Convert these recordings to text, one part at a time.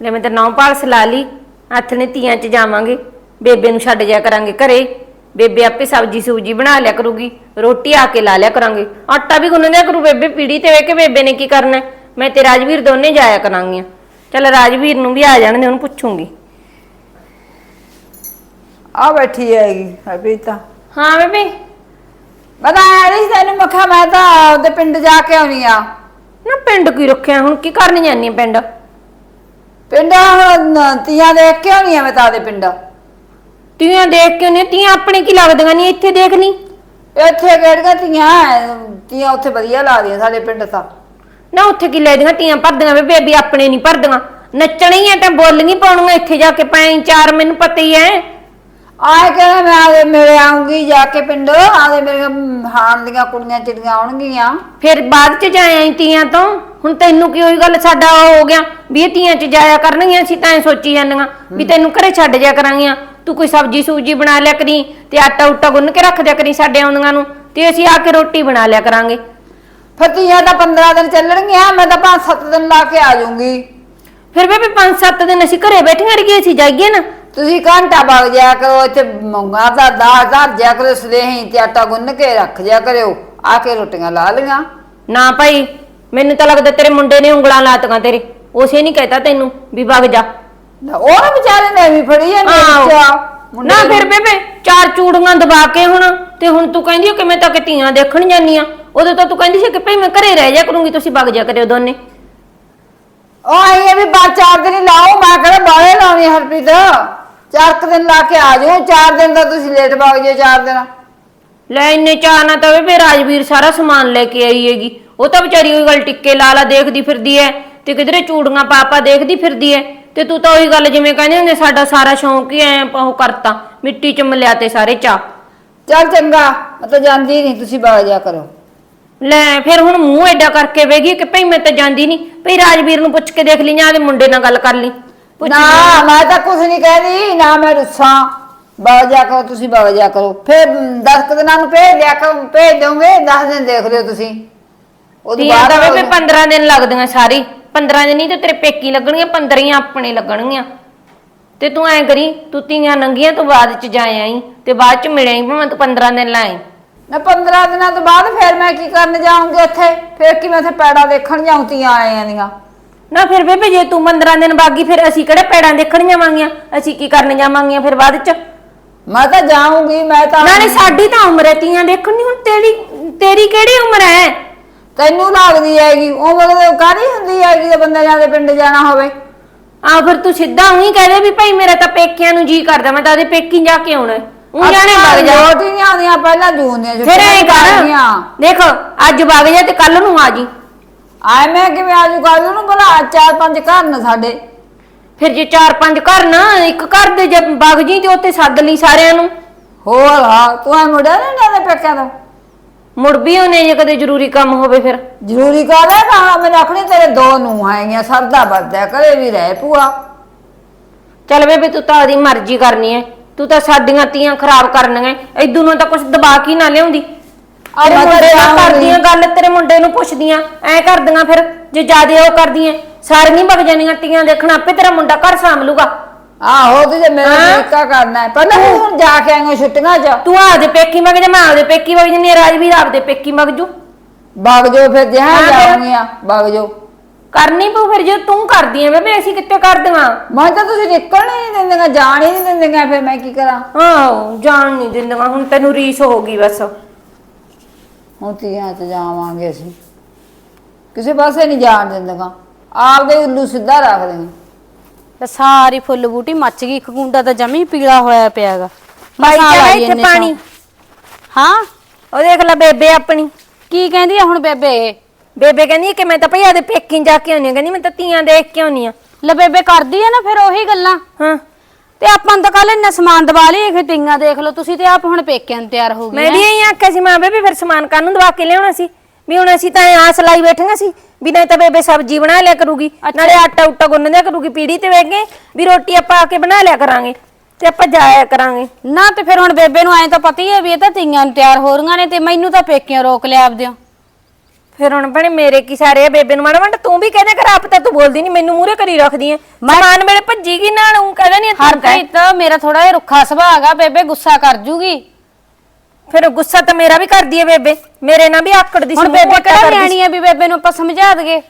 ਲੈ ਮੈਂ ਤਾਂ ਨੌ ਪਾਲਸ ਲਾ ਲਈ ਹੱਥ ਨੇ ਤੀਆਂ ਚ ਜਾਵਾਂਗੇ। ਬੇਬੇ ਨੂੰ ਛੱਡ ਜਾ ਕਰਾਂਗੇ ਘਰੇ। ਬੇਬੇ ਆਪੇ ਸਬਜੀ ਸੂਜੀ ਬਣਾ ਲਿਆ ਕਰੂਗੀ ਰੋਟੀ ਆ ਕੇ ਲਾ ਲਿਆ ਕਰਾਂਗੇ। ਆਟਾ ਵੀ ਗੁੰਨ ਲਿਆ ਕਰੂ ਬੇਬੇ ਪੀੜੀ ਤੇ ਵੇ ਕੇ ਬੇਬੇ ਨੇ ਕੀ ਕਰਨਾ। ਹੈ? ਮੈਂ ਤੇ ਰਾਜਵੀਰ ਦੋਨੇ ਜਾਇਆ ਕਰਾਂਗੀਆਂ। ਚੱਲ ਰਾਜਵੀਰ ਨੂੰ ਵੀ ਆ ਜਾਣ ਦੇ ਉਹਨੂੰ ਪੁੱਛੂੰਗੀ। ਆ ਬੈਠੀ ਹੈਗੀ ਹਰਪ੍ਰੀਤ ਤਾਂ। ਹਾਂ ਬੇਬੇ। ਮੈਂ ਤਾਂ ਆ ਰਹੀ ਸੀ ਤੈਨੂੰ ਮੈਂ ਕਿਹਾ ਮੈਂ ਤਾਂ ਉਹਦੇ ਪਿੰਡ ਜਾ ਕੇ ਆਉਣੀ ਆ। ਨਾ ਪਿੰਡ ਕੀ ਰੱਖਿਆ ਹੁਣ ਕੀ ਕਰਨ ਜਾਨੀ ਆਂ ਪਿੰਡ? ਪਿੰਡ ਹੁਣ ਤੀਆਂ ਦੇਖ ਕੇ ਆ ਮੈਂ ਤਾਂ ਉਹਦੇ ਪਿੰਡ। ਤੀਆਂ ਦੇਖ ਕੇ ਨੇ ਤੀਆਂ ਆਪਣੇ ਕੀ ਲੱਗਦੀਆਂ ਨਹੀਂ ਇੱਥੇ ਦੇਖ ਲਈ। ਇੱਥੇ ਕਿਹੜੀਆਂ ਤੀਆਂ? ਐ? ਤੀਆਂ ਉੱਥੇ ਵਧੀਆ ਲੱਗਦੀਆਂ ਸਾਡੇ ਪਿੰਡ ਤਾਂ। ਨਾ ਉੱਥੇ ਕੀ ਲੈ ਦੀਆਂ ਤੀਆਂ ਭਰਦੀਆਂ ਵੇ ਬੇਬੀ ਆਪਣੇ ਨਹੀਂ ਭਰਦੀਆਂ। ਨੱਚਣੀ ਐ ਤਾਂ ਬੋਲਣੀ ਪਾਉਣੀਆਂ ਇੱਥੇ ਜਾ ਕੇ ਪੈਂ ਚਾਰ ਮੈਨੂੰ ਪਤਾ ਹੀ ਐ ਆਏ ਕਹਿੰਦਾ ਮੈਂ ਆਦੇ ਮੇਰੇ ਆਉਂਗੀ ਜਾ ਕੇ ਪਿੰਡ ਆਦੇ ਮੇਰੇ ਹਾਣ ਦੀਆਂ ਕੁੜੀਆਂ ਚਿੜੀਆਂ ਆਉਣਗੀਆਂ। ਫਿਰ ਬਾਅਦ ਚ ਜਾਇਆ ਤੀਆਂ ਤੋਂ? ਹੁਣ ਤੈਨੂੰ ਕੀ ਹੋਈ ਗੱਲ? ਸਾਡਾ ਉਹ ਹੋ ਗਿਆ ਵੀ ਇਹ ਤੀਆਂ ਚ ਜਾਇਆ ਕਰਨਗੀਆਂ ਅਸੀਂ ਤਾਂ ਐ ਸੋਚੀ ਜਾਂਦੀਆਂ ਵੀ ਤੈਨੂੰ ਘਰੇ ਛੱਡ ਜਾ ਕਰਾਂਗੀਆਂ। ਤੂੰ ਕੋਈ ਸਬਜੀ ਸੂਜੀ ਬਣਾ ਲਿਆ ਕਰੀ ਤੇ ਆਟਾ ਉਟਾ ਗੁੰਨ ਕੇ ਰੱਖ ਦਿਆ ਕਰੀ ਸਾਡੇ ਆਉਂਦੀਆਂ ਨੂੰ ਤੇ ਅਸੀਂ ਆ ਕੇ ਰੋਟੀ ਬਣਾ ਲਿਆ ਕਰਾਂਗੇ। ਫਿਰ ਤੀਆਂ ਤਾਂ 15 ਦਿਨ ਚੱਲਣਗੀਆਂ ਮੈਂ ਤਾਂ 5-7 ਦਿਨ ਲਾ ਕੇ ਆ ਜਾਊਂਗੀ। ਫਿਰ ਬੇਬੇ 5-7 ਦਿਨ ਅਸੀਂ ਘਰੇ ਬੈਠੀਆਂ ਰਹੀਏ ਅਸੀਂ ਜਾਈਏ ਨਾ। ਤੁਸੀਂ ਘੰਟਾ ਵਗ ਜਾਇਆ ਕਰੋ ਇੱਥੇ ਮੰਗਾ ਦਾ ਦਾਲ ਧਰ ਜਿਆ ਕਰੋ ਸਦੇਹੀ ਤੇ ਆਟਾ ਗੁੰਨ ਕੇ ਰੱਖ ਜਿਆ ਕਰਿਓ ਆ ਕੇ ਰੋਟੀਆਂ ਲਾ ਲੀਆਂ ਨਾ ਭਾਈ ਮੈਨੂੰ ਤਾਂ ਲੱਗਦਾ ਤੇਰੇ ਮੁੰਡੇ ਨੇ ਉਂਗਲਾਂ ਲਾਤੀਆਂ ਤੇਰੇ ਉਸੇ ਨਹੀਂ ਕਹਿਤਾ ਤੈਨੂੰ ਵੀ ਵਗ ਜਾ। ਉਹ ਨਾ ਵਿਚਾਰੇ ਨੇ ਵੀ ਫੜੀ ਜਾਂਦੇ ਆਹੋ। ਵਿੱਚ ਨਾ। ਫਿਰ ਬੇਬੇ ਚਾਰ ਚੂੜੀਆਂ ਦਬਾ ਕੇ ਹੁਣ ਤੇ ਹੁਣ ਤੂੰ ਕਹਿੰਦੀ ਹੋ ਕਿ ਮੈਂ ਤਾਂ ਕਿ ਧੀਆਂ ਦੇਖਣ ਜਾਨੀ ਆ। ਉਦੋਂ ਤਾਂ ਤੂੰ ਕਹਿੰਦੀ ਸੀ ਕਿ ਭਈ ਮੈਂ ਘਰੇ ਰਹਿ ਜਾ ਕਰੂੰਗੀ ਤੁਸੀਂ ਵਗ ਜਾ ਕਰਿਓ ਦੋਨੇ। ਉਹ ਆਈ ਹੈ ਵੀ ਬਾਅਦ ਚਾਰ ਦਿਨ ਹੀ ਲਾਓ ਮੈਂ ਕਿਹੜਾ ਬਾਲੇ ਲਾਉਣੀ ਹਰਪ੍ਰੀਤ। ਚਾਰ ਕੁ ਦਿਨ ਲਾ ਕੇ ਆ ਜਾਓ ਚਾਰ ਦਿਨ ਦਾ ਤੁਸੀਂ ਲੇਟ ਵਗ ਜਾਓ ਚਾਰ ਦਿਨ। ਲੈ ਇੰਨੇ ਚਾਅ ਨਾਲ ਤਾਂ ਬੇਬੇ ਰਾਜਵੀਰ ਸਾਰਾ ਸਮਾਨ ਲੈ ਕੇ ਆਈ ਹੈਗੀ। ਉਹ ਤਾਂ ਵਿਚਾਰੀ ਉਹੀ ਗੱਲ ਟਿੱਕੇ ਲਾ ਲਾ ਦੇਖਦੀ ਫਿਰਦੀ ਐ ਤੇ ਕਿਧਰੇ ਚੂੜੀਆਂ ਪਾਪਾ ਦੇਖਦੀ ਫਿਰਦੀ ਐ। ਤੇ ਤੂੰ ਤਾਂ ਉਹੀ ਗੱਲ ਜਿਵੇਂ ਕਹਿੰਦੇ ਹੁੰਦੇ ਸਾਡਾ ਸਾਰਾ ਸ਼ੌਂਕ ਹੀ ਐ ਉਹ ਕਰਤਾ ਮਿੱਟੀ ਚ ਮਲਿਆ ਤੇ ਸਾਰੇ ਚਾਅ। ਚੱਲ ਚੰਗਾ ਮੈਂ ਤਾਂ ਜਾਂਦੀ ਨਹੀਂ ਤੁਸੀਂ ਵਗ ਜਾ ਕਰੋ। ਲੈ ਫਿਰ ਹੁਣ ਮੂੰਹ ਐਡਾ ਕਰਕੇ ਵੇਗੀ ਕਿ ਭਈ ਮੈਂ ਤਾਂ ਜਾਂਦੀ ਨਹੀਂ ਭਈ ਰਾਜਵੀਰ ਨੂੰ ਪੁੱਛ ਕੇ ਦੇਖ ਲਈ ਜਾਂ ਮੁੰਡੇ ਨਾਲ ਗੱਲ ਕਰ ਲਈ। ਪੁੱਛ ਨਾ ਮੈਂ ਤਾਂ ਕੁਝ ਨਹੀਂ ਕਹਿੰਦੀ ਨਾ ਮੈਂ ਰੁੱਸਾਂ। ਵਗ ਜਾ ਕਰੋ ਤੁਸੀਂ ਵਗ ਜਾ ਕਰੋ। ਫਿਰ 10 ਦਿਨਾਂ ਨੂੰ ਭੇਜ ਲਿਆ ਕਰੋ ਭੇਜ ਦੋਗੇ 10 ਦਿਨ ਦੇਖ ਲਿਓ ਤੁਸੀਂ। ਉਹਦੇ ਤੀਆਂ ਦਾ ਬਾਅਦ ਵੇ 15 ਦਿਨ ਲੱਗਦੀਆਂ ਸਾਰੀ। 15 ਦਿਨ ਨਹੀਂ ਤੇ ਤੇਰੇ ਪੇਕੀ ਲੱਗਣਗੀਆਂ 15 ਹੀ ਆਪਣੇ ਲੱਗਣਗੀਆਂ। ਤੇ ਤੂੰ ਐਂ ਕਰੀ ਤੂੰ ਤੀਆਂ ਨੰਗੀਆਂ ਤੋਂ ਬਾਅਦ ਚ ਜਾ ਆਈ ਤੇ ਬਾਅਦ ਚ ਮਿਲਿਆ ਭਾਵੇਂ ਤੂੰ 15 ਦਿਨ ਲਾਏ। ਨਾ 15 ਦਿਨਾਂ ਤੋਂ ਬਾਅਦ ਫਿਰ ਮੈਂ ਕੀ ਕਰਨ ਜਾਊਂਗੀ ਉੱਥੇ ਫਿਰ ਕੀ ਮੈਂ ਉੱਥੇ ਪੈੜਾ ਦੇਖਣ ਜਾਊਂ ਤੀਆਂ ਦੀਆਂ? ਨਾ ਫਿਰ ਬੇਬੇ ਜੇ ਤੂੰ 15 ਦਿਨ ਬਾਗੀ ਫਿਰ ਅਸੀਂ ਕਿਹੜੇ ਪੈੜਾਂ ਦੇਖਣ ਜਾਵਾਂਗੀਆਂ? ਅਸੀਂ ਕੀ ਕਰਨ ਜਾਵਾਂਗੀਆਂ ਫਿਰ ਬਾਅਦ ਚ? ਮੈਂ ਤਾਂ ਜਾਊਂਗੀ ਮੈਂ ਤਾਂ ਨਾਲੇ ਸਾਡੀ ਤਾਂ ਉਮਰ ਹੈ ਤੀਆਂ ਦੇਖਣ ਹੁਣ ਤੇਰੀ ਤੇਰੀ ਕਿਹੜੀ ਉਮਰ ਹੈ? ਤੈਨੂੰ ਲੱਗਦੀ ਹੈਗੀ ਉਮਰ ਦੇ ਕਾਹਦੀ ਹੁੰਦੀ ਹੈਗੀ ਜੇ ਬੰਦਾ ਜਾਂਦੇ ਪਿੰਡ ਜਾਣਾ ਹੋਵੇ? ਆ ਫਿਰ ਤੂੰ ਸਿੱਧਾ ਉਹੀ ਕਹਦੇ ਵੀ ਭਾਈ ਮੇਰਾ ਤਾਂ ਪੇਕਿਆਂ ਨੂੰ ਜੀ ਕਰਦਾ ਮੈਂ ਤਾਂ ਉਹਦੇ ਪੇਕੀ ਜਾ ਕੇ ਆਉਣਾ। ਉਹ ਜਾਣੇ ਵਗ ਜਾ। ਨਹੀਂ ਆਉਂਦੀਆਂ ਪਹਿਲਾਂ ਜੂਨ ਦੀਆਂ ਫਿਰ ਐ ਕਰ। ਦੇਖ ਅੱਜ ਵਗ ਜਾ ਤੇ ਕੱਲ ਨੂੰ ਆ ਜੀ। ਆਏ ਮੈਂ ਕਿਵੇਂ ਆਜੂ ਕੱਲ ਨੂੰ ਬਣਾ ਚਾਰ ਪੰਜ ਘਰ ਨੇ ਸਾਡੇ। ਫਿਰ ਜੇ ਚਾਰ ਪੰਜ ਘਰ ਨਾ ਇੱਕ ਘਰ ਦੇ ਜੇ ਵਗ ਜੀ ਤੇ ਉੱਥੇ ਸੱਦ ਲਈ ਸਾਰਿਆਂ ਨੂੰ। ਹੋਰ ਹਾਂ ਤੂੰ ਐ ਮੁੰਡਾ ਨਹੀਂ ਨਾਲੇ ਪੇਕਿਆਂ ਤੋਂ? ਮੁੜ ਵੀ ਉਹਨੇ ਜੇ ਕਦੇ ਜ਼ਰੂਰੀ ਕੰਮ ਹੋਵੇ ਫਿਰ। ਜ਼ਰੂਰੀ ਕਾਹਦਾ ਕਹਾ ਮੈਨੂੰ ਆਖਣੀ ਤੇਰੇ ਦੋ ਨੂੰ ਆਏਗੀਆਂ ਸਰਦਾ ਵਰਦਾ ਕਰੇ ਵੀ ਰਹਿ ਪੂਆ ਚੱਲ ਬੇਬੇ ਤੂੰ ਤਾਂ ਉਹਦੀ ਮਰਜ਼ੀ ਕਰਨੀ ਐ ਤੂੰ ਤਾਂ ਸਾਡੀਆਂ ਤੀਆਂ ਖਰਾਬ ਕਰਨੀਆਂ ਐਦੂ ਨੂੰ ਤਾਂ ਕੁਝ ਦਬਾ ਕੇ ਹੀ ਨਾ ਲਿਆਉਂਦੀ। ਮੈਂ ਮੁੰਡੇ ਨਾਲ। ਕਰਦੀਆਂ ਗੱਲ ਤੇਰੇ ਮੁੰਡੇ ਨੂੰ ਪੁੱਛਦੀਆਂ ਐ ਕਰਦੀਆਂ ਫਿਰ ਜੇ ਜਿਆਦੇ ਉਹ ਕਰਦੀਆਂ ਸਾਰੀਆਂ ਵਗ ਜਾਣੀਆਂ ਤੀਆਂ ਦੇਖਣ ਆਪੇ ਤੇਰਾ ਮੁੰਡਾ ਘਰ ਸਾਂਭ ਲੂਗਾ ਆਹੋ ਤੇ ਜੇ ਮੇਰਾ ਹਾਂ। ਤਰੀਕਾ ਕਰਨਾ ਹੈ ਪਹਿਲਾਂ ਤੂੰ ਹੁਣ ਜਾ ਕੇ ਆਏਗਾ ਛੁੱਟੀਆਂ 'ਚ ਤੂੰ ਆਪਦੇ ਪੇਕੀ ਵਗ ਜਾ ਮੈਂ ਆਪਦੇ ਪੇਕੀ ਵਗ ਜੰਨੀ ਰਾਜਵੀਰ ਆਪਦੇ ਪੇਕੀ ਵਗ ਜੂ ਵਗ ਜੋ ਫਿਰ ਜਹਾਂ। ਜਾਉਂਗੀਆਂ ਵਗ ਕਰਨੀ ਪਊ ਫਿਰ ਜੇ ਤੂੰ ਕਰਦੀ ਐ ਬੇਬੇ ਅਸੀਂ ਕਿੱਥੇ ਕਰਦੀਆਂ ਮੈਂ ਤਾਂ ਤੁਸੀਂ ਨਿਕਲਣ ਹੀ ਨਹੀਂ ਦਿੰਦੀਆਂ ਜਾਣ ਹੀ ਨਹੀਂ ਦਿੰਦੀਆਂ ਫਿਰ ਮੈਂ ਕੀ ਕਰਾਂ ਆਹੋ ਜਾਣ ਨਹੀਂ ਦਿੰਦੀਆਂ ਹੁਣ ਤੈਨੂੰ ਰੀਸ ਹੋ ਗਈ ਬਸ ਹੁਣ ਤੀਆਂ 'ਚ ਜਾਵਾਂਗੇ ਅਸੀਂ। ਕਿਸੇ ਪਾਸੇ ਨਹੀਂ ਜਾਣ ਦਿੰਦੀਆਂ ਆਪਦੇ ਉੱਲੂ ਸਿੱਧਾ ਰੱਖ ਦੇਂਗੇ ਤੇ ਸਾਰੀ ਫੁੱਲ ਬੂਟੀ ਮੱਚ ਗਈ ਇੱਕ ਗੁੰਡਾ ਤਾਂ ਜਮੀ ਪੀਲਾ ਹੋਇਆ ਪਿਆਗਾ। ਭਾਈ ਚੜਾ ਇੱਥੇ ਪਾਣੀ। ਹਾਂ? ਉਹ ਦੇਖ ਲੈ ਬੇਬੇ ਆਪਣੀ। ਕੀ ਕਹਿੰਦੀ ਆ ਹੁਣ ਬੇਬੇ? ਬੇਬੇ ਕਹਿੰਦੀ ਕਿ ਮੈਂ ਤਾਂ ਭਈ ਆਦੇ ਪੇਕੀ ਜਾ ਕੇ ਆਉਣੀ ਆ ਕਹਿੰਦੀ ਮੈਂ ਤਾਂ ਤੀਆਂ ਦੇਖ ਕੇ ਆਉਣੀ ਆ ਲੈ ਬੇਬੇ ਕਰਦੀ ਆ ਨਾ ਫਿਰ ਉਹੀ ਗੱਲਾਂ। ਹਾਂ। ਤੇ ਆਪਾਂ ਨੂੰ ਤਾਂ ਕੱਲ ਇੰਨਾ ਸਮਾਨ ਦਵਾ ਲਈ ਇਹ ਟਿੰਗਾ ਦੇਖ ਲਓ ਤੁਸੀਂ ਤੇ ਆਪ ਹੁਣ ਪੇਕਿਆਂ ਨੂੰ ਤਿਆਰ ਹੋ ਮੈਂ ਗਏ ਵੀ ਇਹੀ ਆਖਿਆ ਸੀ ਮਾਂ ਬੇਬੇ ਫਿਰ ਸਮਾਨ ਕਾਨੂੰ ਦਵਾ ਕੇ ਲਿਆਉਣਾ ਸੀ। ਵੀ ਹੁਣ ਅਸੀਂ ਤਾਂ ਐਂ ਆਸ ਲਾਈ ਬੈਠੀਆਂ ਸੀ ਵੀ ਨਹੀਂ ਤਾਂ ਬੇਬੇ ਸਬਜ਼ੀ ਬਣਾ ਲਿਆ ਕਰੂਗੀ ਨਾਲੇ ਆਟਾ ਉਟਾ ਗੁੰਨ ਦਿਆ ਕਰੂਗੀ ਪੀੜੀ ਤੇ ਵੇਗੇ ਵੀ ਰੋਟੀ ਆਪਾਂ ਆ ਕੇ ਬਣਾ ਲਿਆ ਕਰਾਂਗੇ ਤੇ ਆਪਾਂ ਜਾਇਆ ਕਰਾਂਗੇ। ਨਾ ਤੇ ਫਿਰ ਹੁਣ ਬੇਬੇ ਨੂੰ ਐਂ ਤਾਂ ਪਤਾ ਹੀ ਹੈ ਵੀ ਇਹ ਤਾਂ ਤੀਆਂ ਨੂੰ ਤਿਆਰ ਹੋ ਰਹੀਆਂ ਨੇ ਤੇ ਮੈਨੂੰ ਤਾਂ ਪੇਕਿਆਂ ਰੋਕ ਲਿਆ ਆਪਦਿਆਂ ਫਿਰ ਹੁਣ ਭੈਣੇ ਮੇਰੇ ਕੀ ਸਾਰੇ ਆ ਬੇਬੇ ਨੂੰ ਮਾੜਾ ਮਾੜਾ ਤੂੰ ਵੀ ਕਹਿੰਦਾ ਕਰ ਆਪ ਤਾਂ ਤੂੰ ਬੋਲਦੀ ਨਹੀਂ ਮੈਨੂੰ ਮੂਰੇ ਕਰੀ ਰੱਖਦੀ ਐ। ਸਮਾਨ ਮੇਰੇ ਭੱਜੀ ਗਈ ਨਾਲ। ਉਹ ਨਹੀਂ ਹਰਪ੍ਰੀਤ ਮੇਰਾ ਥੋੜਾ ਜਿਹਾ ਰੁੱਖਾ ਸੁਭਾਅ ਹੈਗਾ ਬੇਬੇ ਗੁੱਸਾ ਕਰ ਜੂਗੀ ਫਿਰ ਗੁੱਸਾ ਤਾਂ ਮੇਰਾ ਵੀ ਕਰਦੀ ਐ ਬੇਬੇ ਮੇਰੇ ਨਾਲ ਵੀ ਆਕੜ ਦੀ ਸੀ ਹੁਣ ਬੇਬੇ ਕਿਹੜਾ। ਨਿਆਣੀ ਆ ਵੀ ਬੇਬੇ ਨੂੰ ਆਪਾਂ ਸਮਝਾ ਦਗੇ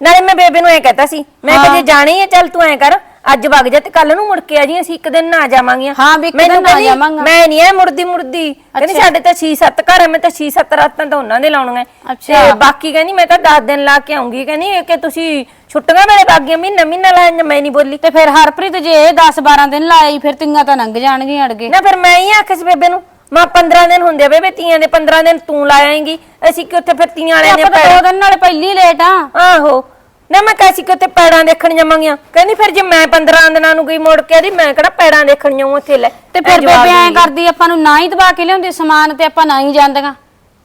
ਨਾਲੇ ਮੈਂ ਬੇਬੇ ਨੂੰ ਐ ਕਹਤਾ ਸੀ ਮੈਂ ਕਿਹਾ ਹਾਂ। ਜੇ ਜਾਣੀ ਐ ਚੱਲ ਤੂੰ ਐ ਕਰ ਅੱਜ ਵਗ ਜਾ ਤੇ ਕੱਲ ਨੂੰ ਮੁੜ ਕੇ ਆ ਜੀ ਅਸੀਂ ਇੱਕ ਦਿਨ ਨਾ ਜਾਵਾਂਗੀਆਂ ਹਾਂ, ਵੀ ਇੱਕ ਦਿਨ ਕਹਿੰਦੀ, ਜਾਵਾਂਗਾ। ਮੈਂ ਨਹੀਂ ਐ ਮੁੜਦੀ ਮੁੜਦੀ ਕਹਿੰਦੀ ਸਾਡੇ ਤਾਂ 6-7 ਘਰ ਐ ਮੈਂ ਤਾਂ 6-7 ਰਾਤਾਂ ਤਾਂ ਉਹਨਾਂ ਦੇ ਲਾਉਣੀਆਂ। ਤੇ ਬਾਕੀ ਕਹਿੰਦੀ ਮੈਂ ਤਾਂ 10 ਦਿਨ ਲਾ ਕੇ ਆਉਂਗੀ ਕਹਿੰਦੀ ਕਿ ਤੁਸੀਂ ਛੁੱਟੀਆਂ ਵੇਲੇ ਬਾਗੀਆਂ ਮਹੀਨਾ ਮਹੀਨਾ ਲਾਇਆ ਮੈਂ ਨਹੀਂ ਬੋਲੀ। ਤੇ ਫਿਰ ਹਰਪ੍ਰੀਤ ਜੇ ਇਹ 10 12 ਦਿਨ ਲਾਈ ਫਿਰ ਤਿੰਗਾ ਤਾਂ ਲੰਘ ਜਾਣਗੀਆਂ ਅੜਗੇ ਨਾ ਫਿਰ ਮੈਂ ਹੀ ਆਖਿਆ ਸੀ ਬੇਬੇ ਨੂੰ ਮੈਂ 15 ਦਿਨ ਹੁੰਦੇ ਆ ਬੇਬੇ ਤੀਆਂ ਦੇ 15 ਦਿਨ ਤੂੰ ਲਾ ਆਏਂਗੀ। ਅਸੀਂ ਕਿ ਉੱਥੇ ਫਿਰ ਤੀਆਂ ਵਾਲਿਆਂ ਦੇ ਆਪਾਂ ਤਾਂ ਦੋ ਦਿਨ ਨਾਲੇ ਪਹਿਲੀ ਲੇਟ ਆ। ਆਹੋ। ਨਾ ਮੈਂ ਕਹਿ ਸੀ ਕਿ ਉੱਥੇ ਪੈੜਾਂ ਦੇਖਣ ਜਾਵਾਂਗੀਆਂ। ਕਹਿੰਦੀ ਫਿਰ ਜੇ ਮੈਂ 15 ਦਿਨਾਂ ਨੂੰ ਗਈ ਮੁੜ ਕੇ ਆਦੀ ਮੈਂ ਕਿਹੜਾ ਪੈੜਾਂ ਦੇਖਣ ਜਾਊਂ ਉੱਥੇ ਲੈ। ਤੇ ਫਿਰ ਬੇਬੇ ਐਂ ਕਰਦੀ ਆਪਾਂ ਨੂੰ ਨਾ ਹੀ ਦਬਾ ਕੇ ਲਿਆਉਂਦੀ ਸਮਾਨ ਤੇ ਆਪਾਂ ਨਾ ਹੀ ਜਾਂਦੀਆਂ।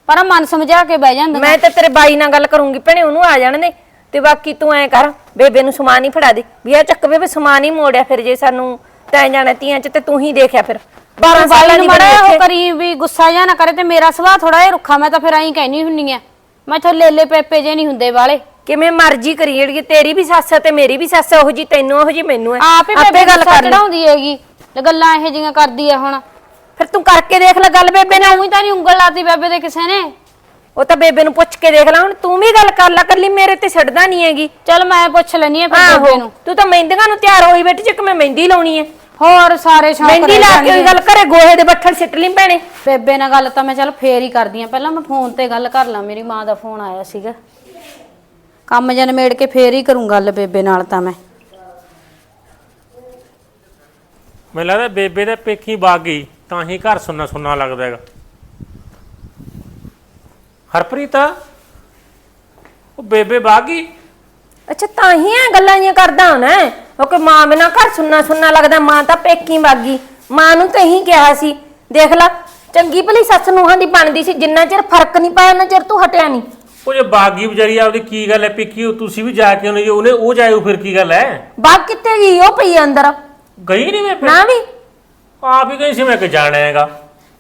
ਪਰ ਮਨ ਸਮਝਾ ਕੇ ਬਹਿ ਜਾਂਦੀਆਂ। ਮੈਂ ਤਾਂ ਤੇਰੇ ਬਾਈ ਨਾਲ ਗੱਲ ਕਰੂੰਗੀ ਭੈਣੇ ਉਹਨੂੰ ਆ ਜਾਣ ਦੇ। ਤੇ ਬਾਕੀ ਤੂੰ ਐ ਕਰ ਬੇਬੇ ਨੂੰ ਸਮਾਨ ਹੀ ਫੜਾ ਦੇ। ਵੀ ਆ ਚੱਕ ਬੇਬੇ ਸਮਾਨ ਹੀ ਮੋੜਿਆ ਫਿਰ ਜੇ ਸਾਨੂੰ ਤੈਂ ਜਾਣਾ ਤੀਆਂ ਚ ਤੇ ਤੂੰ ਹੀ ਦੇਖਿਆ ਫਿਰ। 12 ਬਾਈ ਸਾਲਾਂ ਦੀ ਮੜਾ ਬਣੀ ਉਹ ਇੱਥੇ। ਕਰੀ ਵੀ ਗੁੱਸਾ ਜਾਂ ਨਾ ਕਰੇ ਤੇ ਮੇਰਾ ਸੁਭਾਅ ਥੋੜਾ ਜਿਹਾ ਰੁੱਖਾ ਮੈਂ ਤਾਂ ਫਿਰ ਐਂ ਕਹਿਨੀ ਹੁੰਨੀ ਆ। ਮੈਂ ਥੋ ਲੇਲੇ ਪੇਪੇ ਜੇ ਨਹੀਂ ਹੁੰਦੇ ਵਾਲੇ। ਕਿਵੇਂ ਮਰਜ਼ੀ ਕਰੀ ਜਿਹੜੀ ਤੇਰੀ ਵੀ ਸੱਸ ਹੈ ਤੇ ਮੇਰੀ ਵੀ ਸੱਸ ਉਹੋ ਜੀ ਤੈਨੂੰ ਉਹੋ ਜੀ ਮੈਨੂੰ ਹੈ ਆਪ ਹੀ ਬੇਬੇ ਗੱਲ ਕਰ ਚੜਾਉਂਦੀ ਹੈਗੀ ਗੱਲਾਂ ਇਹੋ ਜਿਹੀਆਂ ਕਰਦੀ ਆ ਹੁਣ। ਫਿਰ ਤੂੰ ਕਰਕੇ ਦੇਖ ਲੈ ਗੱਲ ਬੇਬੇ ਨਾਲ। ਉਹੀ ਤਾਂ ਨਹੀਂ ਉਂਗਲ ਲਾਤੀ ਬੇਬੇ ਦੇ ਕਿਸੇ ਨੇ। ਉਹ ਤਾਂ ਬੇਬੇ ਨੂੰ ਪੁੱਛ ਕੇ ਦੇਖ ਲੈ ਹੁਣ ਤੂੰ ਵੀ ਗੱਲ ਕਰ ਲੈ ਕੱਲੀ ਮੇਰੇ ਤੇ ਛੱਡਦਾ ਨਹੀਂ ਹੈਗੀ। ਚਲ ਮੈਂ ਪੁੱਛ ਲੈਣੀ ਆ ਫਿਰ ਬੇਬੇ ਆਹੋ ਨੂੰ। ਤੂੰ ਤਾਂ ਮਹਿੰਦੀਆਂ ਨੂੰ ਤਿਆਰ ਹੋਈ ਬੈਠੀ ਜੇ ਕਿ ਮੈਂ ਮਹਿੰਦੀ ਲਾਉਣੀ ਹੈ। ਹੋਰ ਸਾਰੇ ਸ਼ੌਂਕ ਮਹਿੰਦੀ ਰਹਿ ਲਾ ਕੇ ਜਾਣਗੇ। ਗੱਲ ਘਰੇ ਗੋਹੇ ਦੇ ਬੱਠਲ ਸਿੱਟ ਲਈ ਭੈਣੇ। ਬੇਬੇ ਨਾਲ ਗੱਲ ਤਾਂ ਮੈਂ ਚੱਲ ਫੇਰ ਹੀ ਕਰਦੀ ਆ ਪਹਿਲਾਂ ਮੈਂ ਫੋਨ ਤੇ ਗੱਲ ਕਰ ਲਾਂ ਮੇਰੀ ਮਾਂ ਦਾ ਫੋਨ ਆਇਆ ਸੀਗਾ। ਕੰਮ ਜਨ ਮੇੜ ਕੇ ਫੇਰ ਹੀ ਕਰੂੰ ਗੱਲ ਬੇਬੇ ਨਾਲ ਤਾਂ ਮੈਂ। ਮੈਨੂੰ ਲੱਗਦਾ ਬੇਬੇ ਦੇ ਪੇਖੀ ਬਾਗ ਤਾਂ ਹੀ ਘਰ ਸੁੰਨਾ ਸੁੰਨਾ ਲੱਗਦਾ ਹੈਗਾ। ਹਰਪ੍ਰੀਤ? ਉਹ ਬੇਬੇ ਬਾਗ ਅੱਛਾ ਤਾਂ ਹੀ ਇਹ ਗੱਲਾਂ ਜੀਆਂ ਕਰਦਾ ਹੁਣ ਉਹ ਕਿ ਮਾਂ ਬਿਨਾ ਘਰ ਸੁੰਨਾ ਸੁੰਨਾ ਲੱਗਦਾ ਮਾਂ ਤਾਂ ਪੇਕੀ ਬਾਗੀ ਮਾਂ ਨੂੰ ਤਾਂ ਇਹੀ ਕਿਹਾ ਸੀ। ਦੇਖ ਲੈ ਚੰਗੀ ਭਲੀ ਸੱਸ ਨੂੰਹਾਂ ਦੀ ਬਣਦੀ ਸੀ ਜਿੰਨਾ ਚਿਰ ਫ਼ਰਕ ਨਹੀਂ ਪਾਇਆ ਉਹਨਾਂ ਚਿਰ ਤੂੰ ਹਟਿਆ ਨਹੀਂ। ਉਹ ਜੇ ਬਾਗੀ ਵਿਚਾਰੀ ਆ ਉਹਦੀ ਕੀ ਗੱਲ ਹੈ ਪੇਖੀ ਉਹ ਤੁਸੀਂ ਵੀ ਜਾ ਕੇ ਉਹਨੇ ਜੇ ਉਹਨੇ ਉਹ ਜਾਇਓ ਫਿਰ ਕੀ ਗੱਲ ਹੈ? ਬਾਗ ਕਿੱਥੇ ਗਈ ਉਹ ਪਈ ਆ ਅੰਦਰ? ਗਈ ਨਹੀਂ ਬੇਬੇ ਨਾ ਵੀ। ਆਪ ਹੀ ਗਈ ਸੀ ਮੈਂ ਕਿ ਜਾਣਾ ਹੈਗਾ।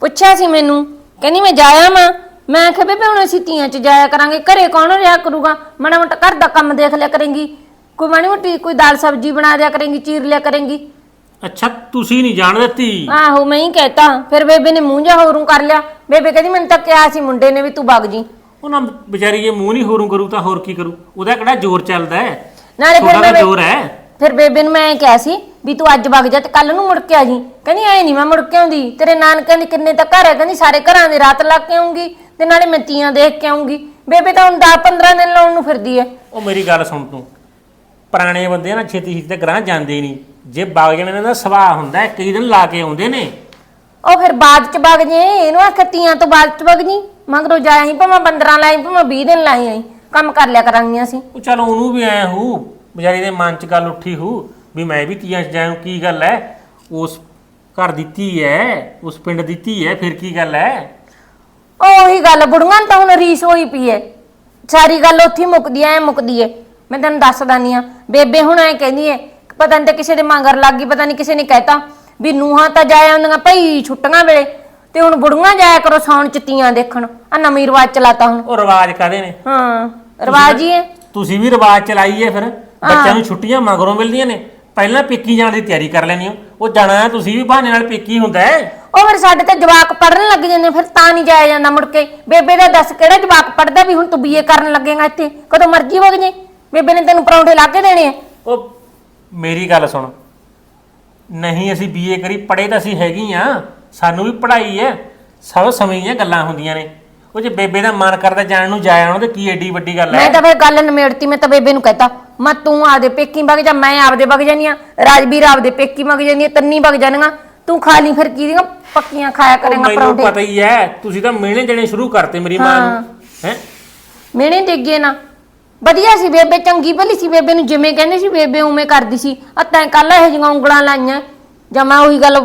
ਪੁੱਛਿਆ ਸੀ ਮੈਨੂੰ ਕਹਿੰਦੀ ਮੈਂ ਜਾਇਆ ਮਾਂ ਮੈਂ ਕਿਹਾ ਬੇਬੇ ਹੁਣ ਅਸੀਂ ਤੀਆਂ ਚ ਜਾਇਆ ਕਰਾਂਗੇ ਘਰੇ ਕੌਣ ਰਿਹਾ ਕਰੂਗਾ? ਮਾੜਾ ਮੋਟਾ ਘਰ ਦਾ ਕੰਮ ਦੇਖ ਲਿਆ ਕਰੇਂਗੀ। ਕੋਈ ਮਾੜੀ ਮੋਟੀ ਕੋਈ ਦਾਲ ਸਬਜ਼ੀ ਬਣਾ ਦਿਆ ਕਰੇਂਗੀ ਚੀਰ ਲਿਆ ਕਰੇਂਗੀ। ਅੱਛਾ ਤੁਸੀਂ ਨਹੀਂ ਜਾਣ ਦਿੱਤੀ ਆਹੋ ਮੈਂ ਹੀ ਕਹਿਤਾ। ਫਿਰ ਬੇਬੇ ਨੇ ਮੂੰਹ ਜਾ ਹੋਰੂ ਕਰ ਲਿਆ। ਬੇਬੇ ਕਹਿੰਦੀ ਮੈਨੂੰ ਤਾਂ ਕਿਹਾ ਸੀ ਮੁੰਡੇ ਨੇ ਵੀ ਤੂੰ ਵਗ ਜੀ। ਉਹ ਨਾ ਵਿਚਾਰੀ ਇਹ ਮੂੰਹ ਨਹੀਂ ਹੋਰੂ ਕਰੂ ਤਾਂ ਹੋਰ ਕੀ ਕਰੂ? ਉਹਦਾ ਕਿਹੜਾ ਜ਼ੋਰ ਚੱਲਦਾ ਹੈ? ਨਾਲੇ ਫਿਰ ਤੁਹਾਡਾ ਤਾਂ ਬੇਬੇ ਜ਼ੋਰ ਹੈ। ਫਿਰ ਬੇਬੇ ਨੂੰ ਮੈਂ ਕਿਹਾ ਸੀ ਵੀ ਤੂੰ ਅੱਜ ਵਗ ਜਾ ਤੇ ਕੱਲ ਨੂੰ ਮੁੜ ਕੇ ਆ ਜੀ। ਕਹਿੰਦੀ ਐ ਨਹੀਂ ਮੈਂ ਮੁੜ ਕੇ ਆਉਂਦੀ। ਤੇਰੇ ਨਾਨਕਿਆਂ ਦੀ ਕਿੰਨੇ ਤਾਂ ਘਰ ਹੈ। ਕਹਿੰਦੀ ਸਾਰੇ ਘਰਾਂ ਦੇ ਰਾਤ ਲਾ ਕੇ ਆਉਂਗੀ। ਤੇ ਨਾਲੇ ਮੈਂ ਤੀਆਂ ਦੇਖ ਕੇ ਆਉਂਗੀ ਬੇਬੇ ਤਾਂ ਹੁਣ 10 15 ਦਿਨ ਲਾਉਣ ਨੂੰ ਫਿਰਦੀ ਐ। ਉਹ ਮੇਰੀ ਗੱਲ ਸੁਣ ਤੂੰ। ਪੁਰਾਣੇ ਬੰਦੇ ਨਾ ਛੇਤੀ ਛੇਤੀ ਤੇ ਗ੍ਰਾਂ ਜਾਂਦੇ ਹੀ ਨਹੀਂ ਜੇ ਬਾਗ ਜਾਣੇ ਦਾ ਸੁਭਾਅ ਹੁੰਦਾ ਹੈ, ਕਈ ਦਿਨ ਲਾ ਕੇ ਆਉਂਦੇ ਨੇ। ਉਹ ਫਿਰ ਬਾਅਦ ਚ ਵਗ ਜੇ ਇਹਨੂੰ ਆਖਿਆ ਤੀਆਂ ਤੋਂ ਬਾਅਦ ਚ ਵਗ ਜੀ। ਮਗਰੋਂ ਜਾਇਆ ਸੀ ਭਾਵੇਂ 15 ਲਾਈ ਭਾਵੇਂ 20 ਦਿਨ ਲਾਈ ਆਈ। ਕੰਮ ਕਰ ਲਿਆ ਕਰਾਂਗੀਆਂ ਸੀ ਉਹ ਚਲ ਉਹਨੂੰ ਵੀ ਐ ਹੂ ਵਿਚਾਰੀ ਦੇ ਮਨ 'ਚ ਗੱਲ ਉੱਠੀ ਹੂ ਵੀ ਮੈਂ ਵੀ ਤੀਆਂ 'ਚ ਜਾਉਂ ਕੀ ਗੱਲ ਐ? ਉਸ ਘਰ ਦਿੱਤੀ ਐ ਉਸ ਪਿੰਡ ਦਿੱਤੀ ਐ ਫਿਰ ਕੀ ਗੱਲ ਐ? ਉਹੀ ਗੱਲ ਬੁੜੀਆਂ ਨੂੰ ਤਾਂ ਹੁਣ ਰੀਸ ਹੋਈ ਪਈ ਐ। ਸਾਰੀ ਗੱਲ ਉੱਥੇ ਹੀ ਮੁੱਕਦੀ ਐ ਮੁੱਕਦੀ ਐ। ਮੈਂ ਤੈਨੂੰ ਦੱਸਦਾ ਨਹੀਂ ਆ ਬੇਬੇ ਹੁਣ ਐ ਕਹਿੰਦੀ ਐ ਪਤਾ ਨਹੀਂ ਤੇ ਕਿਸੇ ਦੇ ਮੰਗਰ ਲੱਗ ਗਈ ਪਤਾ ਨਹੀਂ ਕਿਸੇ ਨੇ ਕਹਿਤਾ ਵੀ ਨੂਹਾਂ ਤਾਂ ਜਾਇਆ ਹੁੰਦੀਆਂ ਭਈ ਛੁੱਟੀਆਂ ਵੇਲੇ ਤੇ ਹੁਣ ਬੁੜੀਆਂ ਜਾਇਆ ਕਰੋ ਸੌਣ ਚ ਤੀਆਂ ਦੇਖਣ ਆ ਨਵੀਂ ਰਿਵਾਜ ਚਲਾਤਾ ਹੁਣ। ਉਹ ਰਿਵਾਜ ਕਾਦੇ ਨੇ? ਹਾਂ ਰਿਵਾਜ ਹੀ ਐ। ਤੁਸੀਂ ਵੀ ਰਿਵਾਜ ਚਲਾਈ ਐ ਫਿਰ ਬੱਚਿਆਂ ਨੂੰ ਛੁੱਟੀਆਂ ਮਗਰੋਂ ਮਿਲਦੀਆਂ ਨੇ। ਪਹਿਲਾਂ ਪੇਕੀ ਜਾਣ ਦੀ ਤਿਆਰੀ ਕਰ ਲੈਣੀ ਹੋ। ਉਹ ਜਾਣਾ ਤੁਸੀਂ ਵੀ ਬਹਾਨੇ ਨਾਲ ਪੇਕੀ ਹੁੰਦਾ ਹੈ ਉਹ ਫਿਰ ਸਾਡੇ ਤੇ ਜਵਾਕ ਪੜਨ ਲੱਗ ਜਾਂਦੇ ਫਿਰ ਤਾਂ ਨਹੀਂ ਜਾਇਆ ਜਾਂਦਾ ਮੁੜ ਕੇ। ਬੇਬੇ ਦਾ ਦੱਸ ਕਿਹੜਾ ਜਵਾਕ ਪੜਦਾ ਵੀ ਹੁਣ ਤੂੰ ਬੀਏ ਕਰਨ ਲੱਗੇਗਾ ਇੱਥੇ? ਕਦੋਂ ਮਰਜ਼ੀ ਵਗ ਜੇ। ਬੇਬੇ ਨੇ ਤੈਨੂੰ ਪਰੌਂਠੇ ਲਾ ਕੇ ਦੇਣੇ ਆ। ਉਹ ਮੇਰੀ ਗੱਲ ਸੁਣ। ਨਹੀਂ ਅਸੀਂ ਬੀਏ ਕਰੀ ਪੜੇ ਤਾਂ ਅਸੀਂ ਹੈਗੀ ਆ। ਸਾਨੂੰ ਵੀ ਪੜ੍ਹਾਈ ਹੈ। ਸਭ ਸਮੇਂ ਦੀਆਂ ਗੱਲਾਂ ਹੁੰਦੀਆਂ ਨੇ। ਉਹ ਜੇ ਬੇਬੇ ਦਾ ਮਨ ਕਰਦਾ ਜਾਣ ਨੂੰ ਜਾਇਆ ਉਹਨਾਂ ਤੇ ਕੀ ਐਡੀ ਵੱਡੀ ਗੱਲ ਮੈਂ ਹੈ ਤਾਂ ਫਿਰ ਗੱਲ ਨਿਮੇੜਤੀ ਮੈਂ ਤਾਂ ਬੇਬੇ ਨੂੰ ਕਹਤਾ। ਮੈਂ ਤੂੰ ਆਪਦੇ ਪੇਕੀ ਵਗ ਜਾ ਮੈਂ ਆਪਦੇ ਵਗ ਜਾਨੀ ਆ। ਰਾਜਵੀਰ ਆਪਦੇ ਪੇਕੀ ਵਗ ਜਾਂਦੀ ਆ ਤੰਨੀ ਵਗ ਜਾਨੀਆਂ ਤੂੰ ਖਾ ਲਈ ਫਿਰ ਕੀ ਦੀਆਂ ਪੱਕੀਆਂ ਖਾਇਆ ਕਰੇਗਾ ਮੈਨੂੰ ਪਰੌਂਠੇ? ਪਤਾ ਹੀ ਹੈ ਤੁਸੀਂ ਤਾਂ ਮਿਹਣੇ ਦੇਣੇ ਸ਼ੁਰੂ ਕਰਤੇ ਮੇਰੀ ਮਾਂ ਨੂੰ ਹੈ। ਮਿਹਣੇ ਡਿੱਗੇ ਨਾ। ਵਧੀਆ ਸੀ ਬੇਬੇ ਚੰਗੀ ਭਲੀ ਸੀ ਬੇਬੇ ਨੂੰ ਜਿਵੇਂ ਕਹਿੰਦੇ ਸੀ ਬੇਬੇ ਉਵੇਂ ਕਰਦੀ ਸੀ। ਆ ਤੈਂ ਕੱਲ ਇਹ ਜਿਹੀਆਂ ਉਂਗਲਾਂ ਲਾਈਆਂ ਜਾਂ ਮੈਂ ਉਹੀ ਗੱਲ